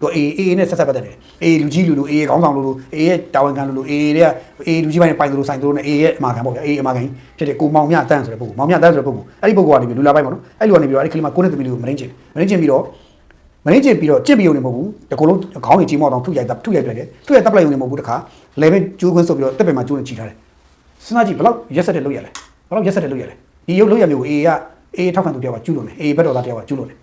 Speaker 2: သူအေးအေးနဲ့ဆက်ဆက်ပတ်သက်တယ်အေးလူကြီးလူလူအေးခေါင်းဆောင်လူလူအေးရဲ့တာဝန်ခံလူလူအေးတဲ့အေးလူကြီးပိုင်းပိုင်သူလူဆိုင်သူလူနဲ့အေးရဲ့အမာခံပေါ့ဗျာအေးအမာခံဖြစ်တဲ့ကိုမောင်မြတန်းဆိုတဲ့ပုဂ္ဂိုလ်မောင်မြတန်းဆိုတဲ့ပုဂ္ဂိုလ်အဲ့ဒီပုဂ္ဂိုလ်ကနေပြီးလူလာပိုင်းပေါ့နော်အဲ့လူကနေပြီးတော့အဲ့ဒီကလေးမကိုနဲ့သမီးလေးကိုမရင်းချင်မရင်းချင်ပြီးတော့ မရင်းချင်ပြီးတော့ကြစ်ပြီးုံနေမဟုတ်ဘူးတကူလုံးခေါင်းကြီးကြီးမောက်တော့ထုရိုက်တာထုရိုက်ပြလိုက်တယ်ထုရိုက်တပ်လိုက်ုံနေမဟုတ်ဘူးတခါလေဘယ်ကျိုးခွင်းဆုပ်ပြီးတော့တက်ပင်မှာကျိုးနဲ့ချီထားတယ်စဉ်းစားကြည့်ဘယ်လောက်ရက်ဆက်တဲ့လုပ်ရလဲဘယ်လောက်ရက်ဆက်တဲ့လုပ်ရလဲဒီရုပ်လုပ်ရမျိုးကိုအေးကအေးထောက်ခံသူတယောက်ကကျူးလွန်တယ်အေးဘက်တော်သားတယောက်ကကျူးလွန်တယ်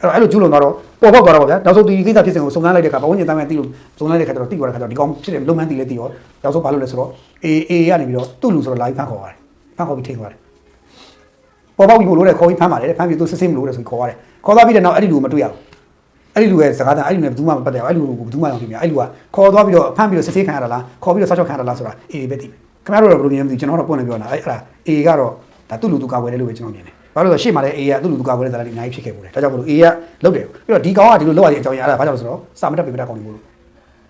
Speaker 2: အဲ့တော့အဲ့လိုကျူးလွန်တော့ပေါ်ပေါက်သွားတော့ဗျာနောက်ဆုံးဒီကိစ္စဖြစ်စဉ်ကိုစုံစမ်းလိုက်တဲ့အခါဘဝဉ္ဇဉ်သားများသိလို့စုံစမ်းလိုက်တဲ့အခါကျတော့သိသွားတဲ့အခါကျတော့ဒီကောင်ဖြစ်တဲ့လုပ်ငန်းသိလဲသိရောနောက်ဆုံးဘာလို့လဲဆိုတော့အေးအေးကနေပြီးတော့သူ့လူဆိုတော့လာပြီးဖန်ခေါ်ရတယ်ဖန်ခေါ်ပြီးထိန်သွားတယ်ပေါ်ပေါက်ပြီးမို့လို့တဲ့ခေါ်ပြီးဖမ်းပါတယ်ဖမ်းပြီးသူစစ်စစ်မလို့တဲ့ဆိုပြီးခေါ်ရတယ်ခေါ်သွားပြီးတဲ့နောက်အဲ့ဒီလူကိုမတွေ့ရဘူး အဲ့ဒီလူရဲ့စကားတန်အဲ့ဒီလူနဲ့ဘယ်သူမှမပတ်သက်ဘူးအဲ့ဒီလူကိုဘယ်သူမှမသိဘူးအဲ့ဒီလူကခေါ်သွားပြီးတော့ဖမ်းပြီးတော့စစ်စစ်ခံရတာလားခေါ်ပြီးတော့ဆောက်ချောက်ခံရတာလားဆိုတာအေးပဲသိခင်ဗျားတို့တော့ဘယ်လိုမြင်မသိကျွန်တော်တော့ပွင့်နေပြောတာအဲ့အဲ့ဒါအေးကတော့ဒါသူ့လူသူကာကွယ်တယ်လို့ပဲကျွန်တော်မြင်တယ်ဘာလို့လဲဆိုတော့ရှေ့မှာလည်းအေးကသူ့လူသူကာကွယ်တဲ့ဇာတ်တွေအများကြီးဖြစ်ခဲ့ပုံတယ်ဒါကြောင့်မလို့အေးကလုတ်တယ်ပြီးတော့ဒီကောင်ကဒီလိုလောက်ရတဲ့အကြောင်းရအဲ့ဒါဘာကြောင့်လဲဆိုတော့စာမတက်ပေမတက်ကောင်နေမို့လို့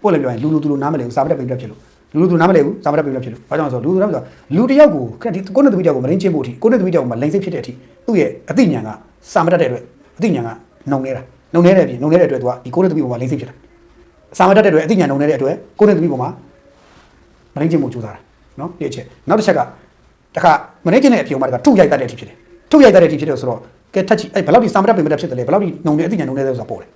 Speaker 2: ပို့လည်းပြောရင်လူလူသူလူနားမလဲဘူးစာမတက်ပေမတက်ဖြစ်လို့လူလူသူနားမလဲဘူးစာမတက်ပေမတက်ဖြစ်လို့ဘာကြောင့်လဲဆိုတော့လူလူနားမလဲလူတယောက်ကိုခက်ဒီကိုနဲ့သမီးတယောက်ကိုမရင်းချင်းဖို့အထိကိုနဲ့သမီးတယောက်ကိုမလိန်စိတ်ဖြစ်တဲ့အထိသူ့ရဲ့အသိဉာဏ်ကစာမတက်တဲ့အတွက်အသိဉာဏ်ကနှုံနေတာ နှုံနေတဲ့အပြင်နှုံနေတဲ့အတွက်သူကဒီကိုနဲ့သမီးပေါ်မှာလိန်စိတ်ဖြစ်တာစာမတက်တဲ့အတွက်အသိဉာဏ်နှုံနေတဲ့အတွက်ကိုနဲ့သမီးပေါ်မှာမရင်းချင်းဖို့ကြိုးစားတာနော်ဒီအချက်နောက်တစ်ချက်ကတခါမရင်းချင်းတဲ့အပြုံမှာတခါထုရိုက်တတ်တဲ့အထိဖြစ်တယ်ထုရိုက်တတ်တဲ့အထိဖြစ်တယ်ဆိုတော့ကဲထက်ချီအဲ့ဘယ်လောက်ဒီစာမတက်ပင်မတက်ဖြစ်တယ်လဲဘယ်လောက်ဒီနှုံနေအသိဉာဏ်နှုံနေတဲ့ဆိုတာပေါ်တယ်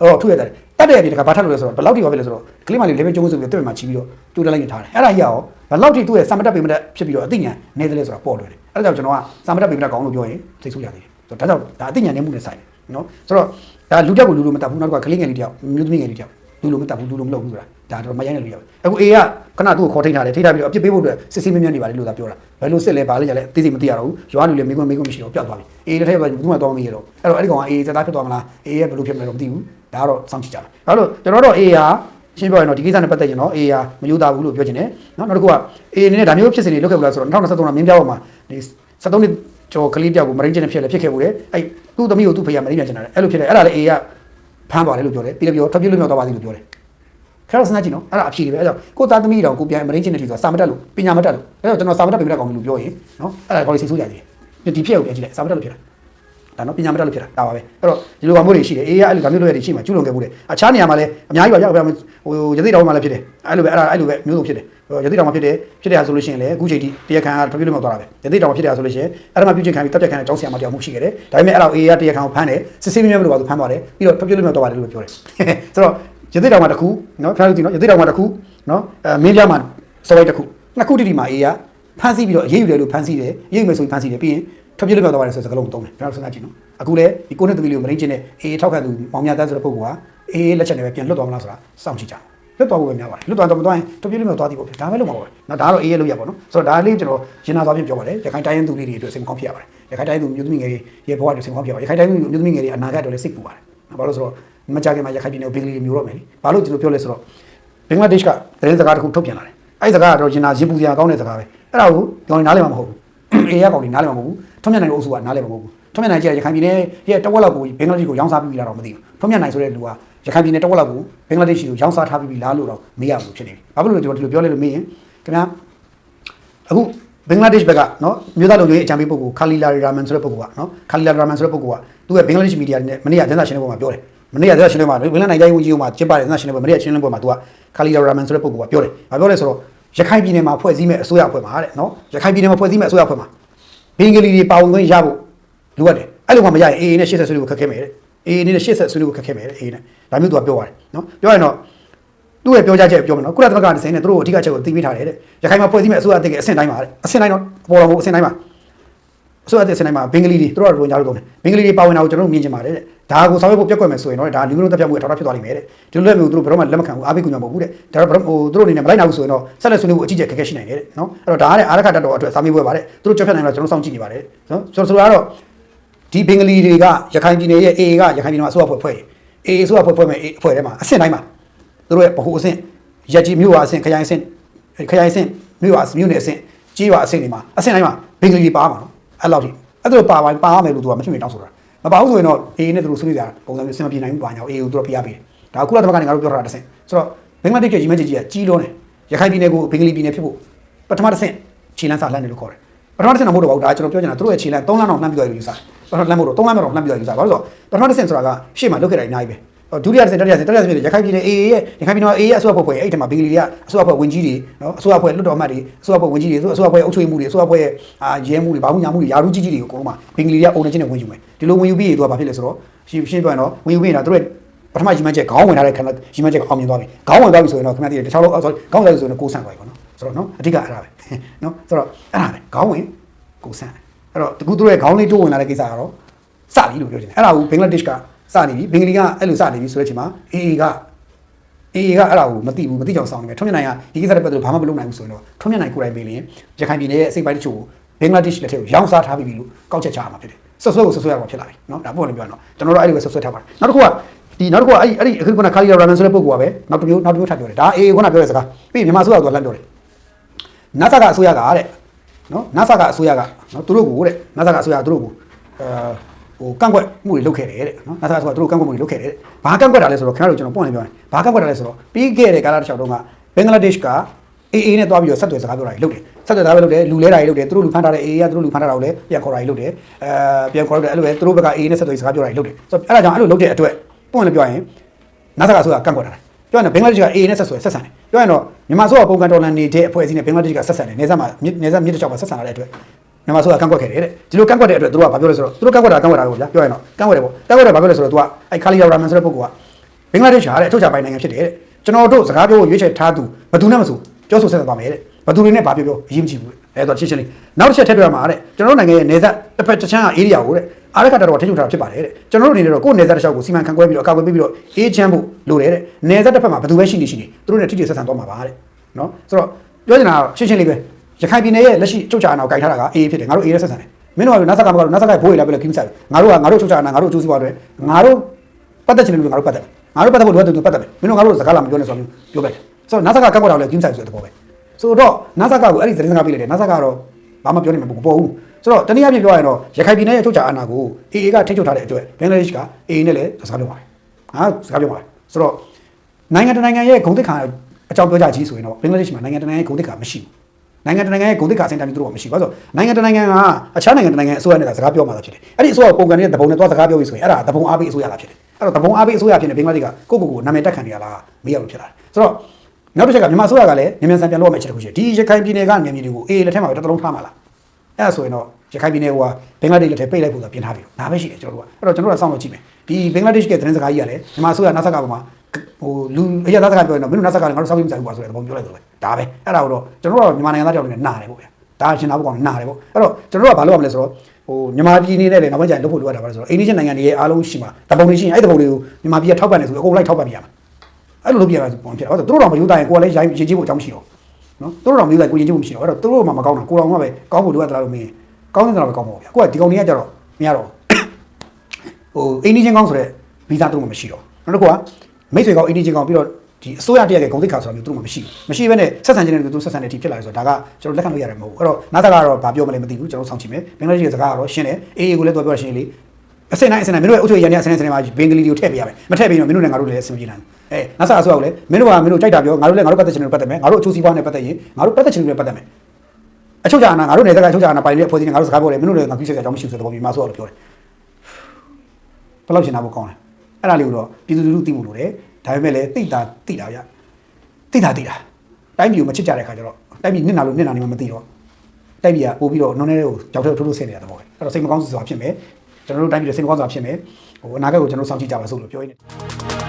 Speaker 2: အဲ့တော့ထုရိုက်တတ်တယ်တတ်တဲ့အပြင်တခါဘာထပ်လို့လဲဆိုတော့ဘယ်လောက်ဒီပါပဲလဲဆိုတော့ကလေးမလေးလေးပဲကျုံးဆိုပြီးတော့တက်မှာချီပြီးတော့ကျိုးတက်လိုက်နေထားတယ်အဲ့ဒါကြီးရောဘယ်လောက်ထိသူ့ရဲ့စာမတက်ပင်မတက်ဖြစ်ပြီးတော့အသိဉာဏ်နေတယ်လဲဆိုတာပေါ်လွယ်တယ်အဲ့ဒါကြောင့်ကျွန်တော်ကစာမတက်ပင်မတက်ကောင်းလို့ပြောရင်သိဆိုးရသေးတယ်ဆိုတော့ဒါကြောင့်ဒါအသိဉာဏ်နဲ့မှုနဲ့ဆိုင်တယ် နော်ဆိုတော့ဒါလူတက်ကိုလူလူမတက်ဘူးနောက်တစ်ခါကလေးငယ်လေးတယောက်မျိုးသမီးငယ်လေးတယောက်လူလူမတက်ဘူးလူလူမလုပ်ဘူးဆိုတာဒါတော့မရိုင်းတဲ့လူရောက်အခုအေးကခဏသူ့ကိုခေါ်ထိန်ထားတယ်ထိထားပြီးတော့အပြစ်ပေးဖို့အတွက်စစ်စစ်မြဲမြဲနေပါလေလို့သာပြောတာဘယ်လိုစစ်လဲဘာလဲကြလဲသိသိမသိရတော့ဘူးရွာလူလည်းမိကွန်းမိကွန်းမရှိတော့ပျောက်သွားပြီအေးတစ်ထည့်ပဲဘူးမှတော့မရတော့အဲ့တော့အဲ့ဒီကောင်ကအေးစသားဖြစ်သွားမလားအေးရဲ့ဘယ်လိုဖြစ်မလဲတော့မသိဘူးဒါကတော့စောင့်ကြည့်ကြမယ်ဘာလို့ကျွန်တော်တို့အေးကရှင်းပြောရင်တော့ဒီကိစ္စနဲ့ပတ်သက်ရင်တော့အေးရမယူသားဘူးလို့ပြောချင်တယ်နော်နောက်တစ်ခုကအေးအနေနဲ့ဒါမျိုးဖြစ်စဉ်တွေလုပ်ခဲ့ဘူးလားဆိုတော့2023မှာမင်းပြောက်မှာဒီ73နှစ် ကျော်ကလေးပြောက်ကိုမရင်းချင်းနဲ့ဖြစ်လေဖြစ်ခဲ့ဘူးလေအဲ့သူ့သမီးကိုသူ့ဖေကမရင်းပြန်ချင်တာလေအဲ့လိုဖြစ်တယ်အဲ့ဒါလည်းအေးရဖမ်းသွားတယ်လို့ပြောတယ်ပြီးတော့ပြောထွက်ပြေးလို့မြောက်သွားပါသေးလို့ပြောတယ်ခက်တော့စဉ်းစားကြည့်နော်အဲ့ဒါအဖြေတွေပဲအဲ့ကြောင့်ကိုသားသမီးတော်ကိုပြန်မရင်းချင်းနဲ့ထီဆိုတာစာမတက်လို့ပညာမတက်လို့အဲ့တော့ကျွန်တော်စာမတက်ပြင်ပြကောင်းပြီလို့ပြောရင်နော်အဲ့ဒါ policy ဆိုးကြတယ်ဒီဖြစ်ကိုပြန်ကြည့်လိုက်စာမတက်လို့ဖြစ်တာဒါနော်ပညာမတတ်လို့ဖြစ်တာဒါပါပဲအဲ့တော့ဒီလိုကောင်မျိုးတွေရှိတယ်အေးရအဲ့လိုကောင်မျိုးတွေရှိမှကျူးလွန်ခဲ့မှုတယ်အခြားနေရာမှာလည်းအများကြီးပါရောက်ပြန်ဟိုရသေးတော်မှာလည်းဖြစ်တယ်အဲ့လိုပဲအဲ့ဒါအဲ့လိုပဲမျိုးစုံဖြစ်တယ် ရသေးတော်မှာဖြစ်တယ်ဖြစ်တယ်ဆိုလို့ရှိရင်လည်းအခုချိန်ထိတရားခံကထွက်ပြေးလို့မသွားတာပဲရသေးတော်မှာဖြစ်တယ်ဆိုလို့ရှိရင်အဲ့ဒါမှပြုချင်းခံပြီးတပ်တက်ခံတဲ့ကျောင်းဆရာမတယောက်မှုရှိခဲ့တယ်ဒါပေမဲ့အဲ့တော့အေးရတရားခံကိုဖမ်းတယ်စစ်ဆေးမြဲမလို့ပါသူဖမ်းသွားတယ်ပြီးတော့ထွက်ပြေးလို့မသွားပါတယ်လို့ပြောတယ်ဆိုတော့ရသေးတော်မှာတစ်ခုနော်ဖမ်းလို့ဒီနော်ရသေးတော်မှာတစ်ခုနော်အဲမင်းပြမှာစပိုက်တစ်ခုနှစ်ခုတိတိမှာအေးရဖမ်းဆီးပြီးတော့အေးယူတယ်လို့ဖမ်းဆီးတယ်အေးယူမယ်ဆိုရင်ဖမ်းဆီးတယ်ပြီးရင်ထွက်ပြေးလို့မသွားပါတယ်ဆိုတဲ့စကားလုံးကိုသုံးတယ်ကျွန်တော်စဉ်းစားကြည့်နော်အခုလည်းဒီကိုနဲ့သမီးလေးကိုမရင်းချင်းနဲ့အေးထောက်ခံသူမောင်မြတ်တန်းဆိုတဲ့ပုဂ္ဂိုလ်ကအေးလက်ချက်နဲ့ပဲပြန်လွတ်သွားမလားဆိုတာစောင့်ကြည့်ကြ လွတ်သွားဖို့ပဲများပါတယ်လွတ်သွားတော့မသွားရင်ထွက်ပြေးလို့မသွားသေးဘူးဒါပဲလို့မှာပါနော်ဒါကတော့အေးရဲ့လို့ရပါတော့ဆိုတော့ဒါလေးကျွန်တော်ရင်နာသွားပြင်ပြောပါတယ်ရခိုင်တိုင်းရင်းသူလေးတွေအတွက်စိတ်မကောင်းဖြစ်ရပါတယ်ရခိုင်တိုင်းသူမျိုးသမီးငယ်တွေရဲ့ဘဝတွေစိတ်မကောင်းဖြစ်ပါတယ်ရခိုင်တိုင်းသူမျိုးသမီးငယ်တွေအနာဂတ်အတွက်လည်းစိတ်ပူပါတယ်ဘာလို့ဆိုတော့မကြခင်မှာရခိုင်ပြည်နယ်ကိုဘင်္ဂလီတွေမျိုးတော့မယ်လေဘာလို့ဒီလိုပြောလဲဆိုတော့ဘင်္ဂလားဒေ့ရှ်ကသတင်းစကားတစ်ခုထုတ်ပြန်လာတယ်အဲ့ဒီစကားကတော့ရင်နာရင်ပူစရာကောင်းတဲ့စကားပဲအဲ့ဒါကိုကျွန်တော်နားလည်မှာမဟုတ်ဘူးအေးရကောင်တွေနားလည်မှာမဟုတ်ဘူးထွန်းမြတ်နိုင်တဲ့အုပ်စုကနားလည်မှာမဟုတ်ဘူးထွန်းမြတ်နိုင်ကျရခိုင်ပြည်နယ်ရဲ့တဝက်လောက်ကိုဘင်္ဂလားဒေ့ရှ်ကိုရောင်းစားပြီးလာတော့မသိဘူးထွန်းမြတ်နိုင်ဆိုတဲ့လူက ရခိုင်ပြည်နယ်တဝက်လောက်ကိုဘင်္ဂလားဒေ့ရှ်ကိုရောင်းစားထားပြီးလားလို့တော့မေးရလို့ဖြစ်နေပြီဘာဖြစ်လို့ကျွန်တော်ဒီလိုပြောလဲလို့မေးရင်ခင်ဗျာအခုဘင်္ဂလားဒေ့ရှ်ဘက်ကနော်မြို့သားလုံခြုံရေးအကြံပေးပုဂ္ဂိုလ်ခါလီလာရာမန်ဆိုတဲ့ပုဂ္ဂိုလ်ကနော်ခါလီလာရာမန်ဆိုတဲ့ပုဂ္ဂိုလ်ကသူကဘင်္ဂလားဒေ့ရှ်မီဒီယာနဲ့မနေ့ကသတင်းစာရှင်းလင်းပွဲမှာပြောတယ်မနေ့ကသတင်းစာရှင်းလင်းပွဲမှာဘင်္ဂလားနိုင်ငံရေးဝန်ကြီးကမှကျင်းပတဲ့သတင်းစာရှင်းလင်းပွဲမနေ့ကရှင်းလင်းပွဲမှာသူကခါလီလာရာမန်ဆိုတဲ့ပုဂ္ဂိုလ်ကပြောတယ်။ဘာပြောလဲဆိုတော့ရခိုင်ပြည်နယ်မှာဖွဲ့စည်းမဲ့အစိုးရအဖွဲ့မှာတဲ့နော်ရခိုင်ပြည်နယ်မှာဖွဲ့စည်းမဲ့အစိုးရအဖွဲ့မှာဘင်္ဂလီတွေပါဝင်ခွင့်ရဖို့လိုအပ်တယ်။အဲ့လိုမှမရရင်အေအေနဲ့ရှေ့ဆက်ဆွေးနွေးဖို့ခက်ခဲမယ်တဲ့။ အေအေနဲ့ရှေ့ဆက်ဆွေးနွေးဖို့ခက်ခဲမယ်တဲ့အေအေနဲ့ဒါမျိုးသူကပြောပါတယ်နော်။ပြောရင်တော့သူ့ရဲ့ပြောကြားချက်ပြောမယ်နော်ကုလသမဂ္ဂနဲ့ဆိုင်နေသူတို့အထူးချက်ကိုသိပေးထားတယ်တဲ့ရခိုင်မှာဖွဲ့စည်းမဲ့အစိုးရအသစ်ကအဆင့်တိုင်းပါတဲ့အဆင့်တိုင်းတော့ပေါ်တော်မူအဆင့်တိုင်းပါအစိုးရအသစ်အဆင့်တိုင်းမှာဘင်္ဂလီတွေသူတို့ကရိုညာလို့ပြောတယ်ဘင်္ဂလီတွေပါဝင်တာကိုကျွန်တော်တို့မြင်ချင်ပါတယ်တဲ့ဒါကိုဆောင်ရွက်ဖို့ပြက်ကွက်မယ်ဆိုရင်တော့ဒါလူမျိုးတပ်ဖြတ်မှုအထောက်အထားဖြစ်သွားလိမ့်မယ်တဲ့ဒီလိုလည်းမျိုးသူတို့ဘယ်တော့မှလက်မခံဘူးအားပေးကူညီမှာမဟုတ်ဘူးတဲ့ဒါတော့ဟိုသူတို့အနေနဲ့မလိုက်နိုင်ဘူးဆိုရင်တော့ဆက်လက်ဆွေးနွေးဖို့အကြီးကျယ်ခက်ခဲရှိနိုင်တယ်တဲ့နော်အဲ့တော့ဒါကလည်းအာရခတတ်တော်အတွက်စာမေးပွဲပါတယ်သူတို့ကြောက်ဖြတ်နိုင်တော့ကျွန်တော်စောင့်ကြည့်နေပါတယ်နော်ကျွန်တော်ဆိုတော့ ဒီဘင်္ဂလီတွေကရခိုင်ပြည်နယ်ရဲ့ AA ကရခိုင်ပြည်နယ်မှာအစိုးရဖွဲ့ဖွဲ့ AA အစိုးရဖွဲ့ဖွဲ့မဲ့အဖွဲ့ထဲမှာအဆင့်တိုင်းမှာသူတို့ရဲ့ဗဟိုအဆင့်ရက်ကြီးမြို့ဝအဆင့်ခရိုင်အဆင့်ခရိုင်အဆင့်မြို့ဝမြို့နယ်အဆင့်ကြီးဝအဆင့်တွေမှာအဆင့်တိုင်းမှာဘင်္ဂလီတွေပါမှာနော်အဲ့လောက်ထိအဲ့ဒါပါပါပါရမယ်လို့သူကမဖြစ်မနေတောင်းဆိုတာမပါဘူးဆိုရင်တော့ AA နဲ့သူတို့ဆွေးနွေးကြတာပုံစံမျိုးအဆင်မပြေနိုင်ဘူးပါညာ AA ကိုသူတို့ဖိအားပေးတယ်ဒါကုလသမဂ္ဂနဲ့ငါတို့ပြောထားတာတစ်ဆင့်ဆိုတော့ဘင်္ဂလားဒေ့ရှ်ရဲ့ရည်မှန်းချက်ကြီးကကြီးလွန်းတယ်ရခိုင်ပြည်နယ်ကိုဘင်္ဂလီပြည်နယ်ဖြစ်ဖို့ပထမတစ်ဆင့်ခြေလမ်းစာလှမ်းတယ်လို့ခေါ်တယ်ပထမတစ်ဆင့်တော့မဟုတ်တော့ဘူးဒါကျွန်တော်ပြောချင်တာသူတို့ရဲ့ခြေလမ်း3လမ်းတော့လှမ်းပြီးသွားပြီလို့ယူဆပထမ လမ်းမဟုတ်တော့3လမ်းတော့လှမ်းပြီးသွားပြီလို့ယူဆဘာလို့ဆိုတော့ပထမတစ်ဆင့်ဆိုတာကရှေ့မှာလုတ်ခဲ့တာအများကြီးပဲဒုတိယတစ်ဆင့်တတိယတစ်ဆင့်တတိယတစ်ဆင့်ရခိုင်ပြည်နယ် AA ရဲ့ရခိုင်ပြည်နယ် AA ရဲ့အစိုးရဖွဲ့ဖွဲ့အဲ့ဒီမှာဘင်္ဂလီတွေကအစိုးရဖွဲ့ဝင်ကြီးတွေနော်အစိုးရဖွဲ့လွတ်တော်အမတ်တွေအစိုးရဖွဲ့ဝင်ကြီးတွေအစိုးရဖွဲ့အုပ်ချုပ်မှုတွေအစိုးရဖွဲ့ရဲ့အာရဲမှုတွေဘာမှညာမှုတွေယာရုကြီးကြီးတွေကိုအကုန်လုံးမှာဘင်္ဂလီတွေက owner ချင်းနဲ့ဝင်ယူမယ်ဒီလိုဝင်ယူပြီးရင်သူကဘာဖြစ်လဲဆိုတော့ရှင်းရှင်းပြောရင်တော့ဝင်ယူပြီးရင်တော့သူတို့ပထမရီမန်းချက်ခေါင်းဝင်ထားတဲ့ခဏရီမန်းချက်အောင်မြင်သွားပြီခေါင်းဝင်သွားပြီဆိုရင်တော့ခင်ဗျားတို့တခြားလို့ဆိုခေါင်းဝင်ဆိုရင်ကိုးဆန့်သွားပြီပေါ့နော်ဆိုတော့နော်အဓိကအဲ့ဒါပဲနော်ဆိုတော့အဲ့ဒါပဲခေါင်းဝင်ကိုးဆန့် အဲ့တော့တကူသူရဲ့ခေါင်းလေးတိုးဝင်လာတဲ့ကိစ္စကတော့စပြီလို့ပြောချင်တယ်အဲ့ဒါကိုဘင်္ဂလားဒေ့ရှ်ကစနေပြီဘင်္ဂလီကအဲ့လိုစနေပြီဆိုတဲ့အချိန်မှာ AA က AA ကအဲ့ဒါကိုမသိဘူးမသိကြအောင်စောင့်နေတယ်ထွန်းမြတ်နိုင်ကဒီကိစ္စနဲ့ပတ်သက်လို့ဘာမှမလုပ်နိုင်ဘူးဆိုရင်တော့ထွန်းမြတ်နိုင်ကိုယ်တိုင်ပေးလျင်ရခိုင်ပြည်နယ်ရဲ့အစိတ်ပိုင်းတချို့ကိုဘင်္ဂလားဒေ့ရှ်လက်ထက်ကိုရောင်းစားထားပြီးပြီလို့ကောက်ချက်ချရမှာဖြစ်တယ်ဆွဆွကိုဆွဆွရမှာဖြစ်လာပြီနော်ဒါပေါ့လည်းပြောရအောင်ကျွန်တော်တို့အဲ့လိုပဲဆွဆွထားပါတယ်နောက်တစ်ခုကဒီနောက်တစ်ခုကအဲ့ဒီအဲ့ဒီအခုကခါလီရာမန်ဆိုတဲ့ပုဂ္ဂိုလ်ကပဲနောက်တစ်မျိုးနောက်တစ်မျိုးထပ်ပြောတယ်ဒါ AA ခုနပြောတဲ့စကားပြီးမြန်မာအစိုးရကသူကလှမ်းပြောတယ် NASA ကအစိုးရကတဲ့ နော် NASA ကအစိုးရကနော်သူတို့ကိုတဲ့ NASA ကအစိုးရကသူတို့ကိုအဲဟိုကန့်ကွက်မှုတွေလုပ်ခဲ့တယ်တဲ့နော် NASA ကအစိုးရကသူတို့ကန့်ကွက်မှုတွေလုပ်ခဲ့တယ်တဲ့ဘာကန့်ကွက်တာလဲဆိုတော့ခင်ဗျားတို့ကျွန်တော်ပွင့်နေပြောရင်ဘာကန့်ကွက်တာလဲဆိုတော့ပြီးခဲ့တဲ့ကာလတစ်လျှောက်တုန်းကဘင်္ဂလားဒေ့ရှ်က AA နဲ့တွားပြီးတော့ဆက်သွယ်စကားပြောတာတွေလုပ်တယ်ဆက်သွယ်စကားပြောလုပ်တယ်လူလဲတာတွေလုပ်တယ်သူတို့လူဖမ်းထားတဲ့ AA ကသူတို့လူဖမ်းထားတာကိုလည်းပြန်ခေါ်တာတွေလုပ်တယ်အဲပြန်ခေါ်လို့တယ်အဲ့လိုပဲသူတို့ဘက်က AA နဲ့ဆက်သွယ်စကားပြောတာတွေလုပ်တယ်ဆိုတော့အဲ့ဒါကြောင့်အဲ့လိုလုပ်တဲ့အတွက်ပွင့်လည်းပြောရင် NASA ကအစိုးရကန့်ကွက်တာတယ် ပြောရင်ဘင်္ဂလားဒေ့ရှ်က AA နဲ့ဆက်ဆွဲဆက်ဆံတယ်ပြောရင်တော့မြန်မာဆိုကပုံကန်တော်လန်နေတဲ့အဖွဲ့အစည်းနဲ့ဘင်္ဂလားဒေ့ရှ်ကဆက်ဆံတယ်နေဆက်မှာနေဆက်မြစ်တစ်ချောက်မှာဆက်ဆံလာတဲ့အတွက်မြန်မာဆိုကကန့်ကွက်ခဲ့တယ်တဲ့ဒီလိုကန့်ကွက်တဲ့အတွက်သူတို့ကဘာပြောလဲဆိုတော့သူတို့ကန့်ကွက်တာကန့်ကွက်တာကိုဗျာပြောရင်တော့ကန့်ကွက်တယ်ပေါ့ကန့်ကွက်တယ်ဘာပြောလဲဆိုတော့သူကအဲ့ခါလီယာရာမန်ဆိုတဲ့ပုဂ္ဂိုလ်ကဘင်္ဂလားဒေ့ရှ်ဟာတဲ့အထောက်ချပိုင်နိုင်ငံဖြစ်တယ်တဲ့ကျွန်တော်တို့စကားပြောဖို့ရွေးချယ်ထားသူဘယ်သူနဲ့မဆိုပြောဆိုဆက်ဆံသွားမယ်တဲ့ဘယ်သူတွေနဲ့ဘာပြောပြောအရေးမကြီးဘူးတဲ့အဲ့တော့ရှင်းရှင်းလေးနောက်တစ်ချက်ထည့်ပြရမှာတဲ့ကျွန်တော်တို့နိုင်ငံရဲ့နေဆက်တစ်ဖက်တစ်ချမ်းက area ကိုတဲ့ အားရခတ်တော်ထိချုပ်ထားတာဖြစ်ပါတယ်တဲ့ကျွန်တော်တို့အနေနဲ့တော့ကိုယ်နေဆက်တစ်လျှောက်ကိုစီမံခန့်ခွဲပြီးတော့အကာအကွယ်ပေးပြီးတော့အေးချမ်းဖို့လိုတယ်တဲ့နေဆက်တစ်ဖက်မှာဘယ်သူပဲရှိနေရှိနေသူတို့နဲ့ထိထိဆက်ဆံသွားမှာပါတဲ့နော်ဆိုတော့ပြောချင်တာကရှင်းရှင်းလေးပဲရခိုင်ပြည်နယ်ရဲ့လက်ရှိချုပ်ချာအနာကိုဂိုင်ထားတာကအေးဖြစ်တယ်ငါတို့အေးနဲ့ဆက်ဆံတယ်မင်းတို့ကနာဆာကမကတော့နာဆာကဘိုးရလာပြီလေကိမဆိုင်ငါတို့ကငါတို့ချုပ်ချာအနာငါတို့အကျိုးစီးပွားတွေငါတို့ပတ်သက်ချင်တယ်လို့ငါတို့ပတ်သက်ငါတို့ပတ်သက်ဖို့လိုအပ်တယ်သူပတ်သက်မယ်မင်းတို့ငါတို့စကားလာမပြောနဲ့ဆိုတော့ပြောလိုက်ဆိုတော့နာဆာကကတ်ကွက်တာလည်းကျင်းဆိုင်ဆိုတဲ့ဘောပဲဆိုတော့နာဆာကကိုအဲ့ဒီသတင်းစကားပေးလိုက်တယ်နာဆာကတော့ ဘာမှပြောနေမှာမပေါ်ဘူးဆိုတော့တနည်းအားဖြင့်ပြောရရင်တော့ရခိုင်ပြည်နယ်ရဲ့အချုပ်ချာအာဏာကို AA ကထိန်းချုပ်ထားတဲ့အတွက်ဘင်္ဂလားဒေ့ရှ်က AA နဲ့လည်းစကားပြောပါတယ်ငါစကားပြောပါတယ်ဆိုတော့နိုင်ငံတကာနိုင်ငံရဲ့ဂုဏ်သိက္ခာအကြောင်းပြောကြကြီးဆိုရင်တော့ဘင်္ဂလားဒေ့ရှ်မှာနိုင်ငံတကာရဲ့ဂုဏ်သိက္ခာမရှိဘူးနိုင်ငံတကာရဲ့ဂုဏ်သိက္ခာစင်တာမျိုးတို့ကမရှိဘူးဆိုတော့နိုင်ငံတကာနိုင်ငံကအခြားနိုင်ငံတကာနိုင်ငံအစိုးရနဲ့စကားပြောမှသာဖြစ်တယ်အဲ့ဒီအစိုးရပုံကန်နေတဲ့တပုံနဲ့သွားစကားပြောပြီးဆိုရင်အဲ့ဒါတပုံအားပေးအစိုးရလားဖြစ်တယ်အဲ့တော့တပုံအားပေးအစိုးရဖြစ်နေဘင်္ဂလားဒေ့ရှ်ကကိုယ့်ကိုယ်ကိုနာမည်တက်ခံနေရလားမေးရလို့ဖြစ်လာတယ်ဆိုတော့ နောက်တစ်ချက်ကမြန်မာအစိုးရကလည်းမြန်မြန်ဆန်ပြန်လုပ်ရမယ့်အချက်တစ်ခုရှိတယ်ဒီရခိုင်ပြည်နယ်ကနေပြည်တွေကိုအေးလက်ထက်မှာပဲတစ်လုံးထားမှာလားအဲ့ဒါဆိုရင်တော့ရခိုင်ပြည်နယ်ကဘင်္ဂလားဒေ့ရှ်လက်ထက်ပိတ်လိုက်ဖို့သာပြင်ထားပြီဒါပဲရှိတယ်ကျွန်တော်တို့ကအဲ့တော့ကျွန်တော်တို့ကစောင့်လို့ကြည့်မယ်ဒီဘင်္ဂလားဒေ့ရှ်ကသတင်းစကားကြီးကလည်းမြန်မာအစိုးရနာဆက်ကပေါ်မှာဟိုလူအရသားစကားပြောရင်တော့မင်းတို့နာဆက်ကလည်းငါတို့စောင့်ကြည့်မဆိုင်ဘူးပါဆိုတဲ့သဘောပြောလိုက်တော့ပဲဒါပဲအဲ့ဒါကိုတော့ကျွန်တော်တို့ကမြန်မာနိုင်ငံသားတယောက်အနေနဲ့နားတယ်ပေါ့ဗျာဒါရှင်သားဘုကောင်နားတယ်ပေါ့အဲ့တော့ကျွန်တော်တို့ကဘာလုပ်ရမလဲဆိုတော့ဟိုမြန်မာပြည်နေနဲ့လည်းနောက်ပိုင်းကျရင်လုပ်ဖို့လိုအပ်တာပါလဲဆိုတော့အိန္ဒိယနိုင်ငံတွေရဲ့အားလုံးရှိမှာတပုံတွေရှိရင်အဲ့တပုံတွေကိုမြန်မာပြည်ကထောက်ပံ့နေဆိုအကုန်လိုက်ထောက်ပံ့ပြရမှာ အဲ့လိုလုပ်ပြရမှာပုံဖြစ်တယ်ဟုတ်တယ်သူတို့တော့မယူတာရင်ကိုယ်ကလည်းရိုင်းရေးကြည့်ဖို့အကြောင်းမရှိတော့နော်သူတို့တော့မယူလိုက်ကိုရင်ကြည့်ဖို့မရှိတော့အဲ့တော့သူတို့မှမကောင်းတာကိုတော်မှပဲကောင်းဖို့လိုအပ်တာလို့မင်းကောင်းတဲ့တော့ပဲကောင်းမှာဗျာကိုကဒီကောင်တွေကကြတော့မရတော့ဟိုအိန္ဒိယချင်းကောင်းဆိုတဲ့ဗီဇာသူတို့မှမရှိတော့နောက်တစ်ခုကမိတ်ဆွေကောင်းအိန္ဒိယချင်းကောင်းပြီးတော့ဒီအစိုးရတရရဲ့ဂုံတိတ်ခါဆိုတာမျိုးသူတို့မှမရှိဘူးမရှိဘဲနဲ့ဆက်ဆံခြင်းနဲ့သူတို့ဆက်ဆံတဲ့အထိဖြစ်လာတယ်ဆိုတော့ဒါကကျွန်တော်လက်ခံလို့ရတယ်မဟုတ်ဘူးအဲ့တော့နားသကတော့ဘာပြောမလဲမသိဘူးကျွန်တော်ဆောင်ချင်မယ်ဘင်္ဂလားဒေ့ရှ်ရဲ့စကားကတော့ရှင်းတယ်အေးအေးကိုလည်းတော့ပြောရှင်းလေ အစင်တိုင်းအစင်တိုင်းမင်းတို့ရဲ့အုပ်ချုပ်ရေးရန်တဲ့အစင်တိုင်းအစင်တိုင်းမှာဘင်္ဂလီတွေကိုထည့်ပေးရမယ်မထည့်ပေးရင်မင်းတို့နဲ့ငါတို့လည်းအဆင်ပြေနိုင်အဲနားဆာအစိုးရကလည်းမင်းတို့ကမင်းတို့ကြိုက်တာပြောငါတို့လည်းငါတို့ပတ်သက်ချင်တယ်ပတ်သက်မယ်ငါတို့အကျိုးစီးပွားနဲ့ပတ်သက်ရင်ငါတို့ပတ်သက်ချင်တယ်ပတ်သက်မယ်အချုပ်ချာအနာငါတို့နယ်စပ်ကအချုပ်ချာအနာပိုင်တဲ့အဖွဲ့အစည်းနဲ့ငါတို့စကားပြောတယ်မင်းတို့လည်းငါပြည့်စက်ကြအကြောင်းမရှိဘူးဆိုတဲ့ပုံမျိုးမှာဆိုတော့ပြောတယ်ဘယ်လောက်ရှင်းတာဖို့ကောင်းလဲအဲ့ဒါလေးကိုတော့ပြည်သူလူထုသိဖို့လိုတယ်ဒါပေမဲ့လည်းသိတာသိတာဗျသိတာသိတာတိုင်းပြည်ကိုမချစ်ကြတဲ့ခါကျတော့တိုင်းပြည်နစ်နာလို့နစ်နာနေမှမသိတော့တိုက်ပြည်ကပို့ပြီးတော့နုံနေတဲ့ကိုကြောက်တဲ့ထိုးထိုးဆင်းနေတဲ့သဘောပဲအဲ့တော့စိတ်မကောင်းစွာဖြစ်မယ် ကျွန်တော်တို့တိုင်းပြည်စိတ်မကောင်းစွာဖြစ်မယ်ဟိုအနာဂတ်ကိုကျွန်တော်တို့စောင့်ကြည့်ကြပါစို့လို့ပြောရင်း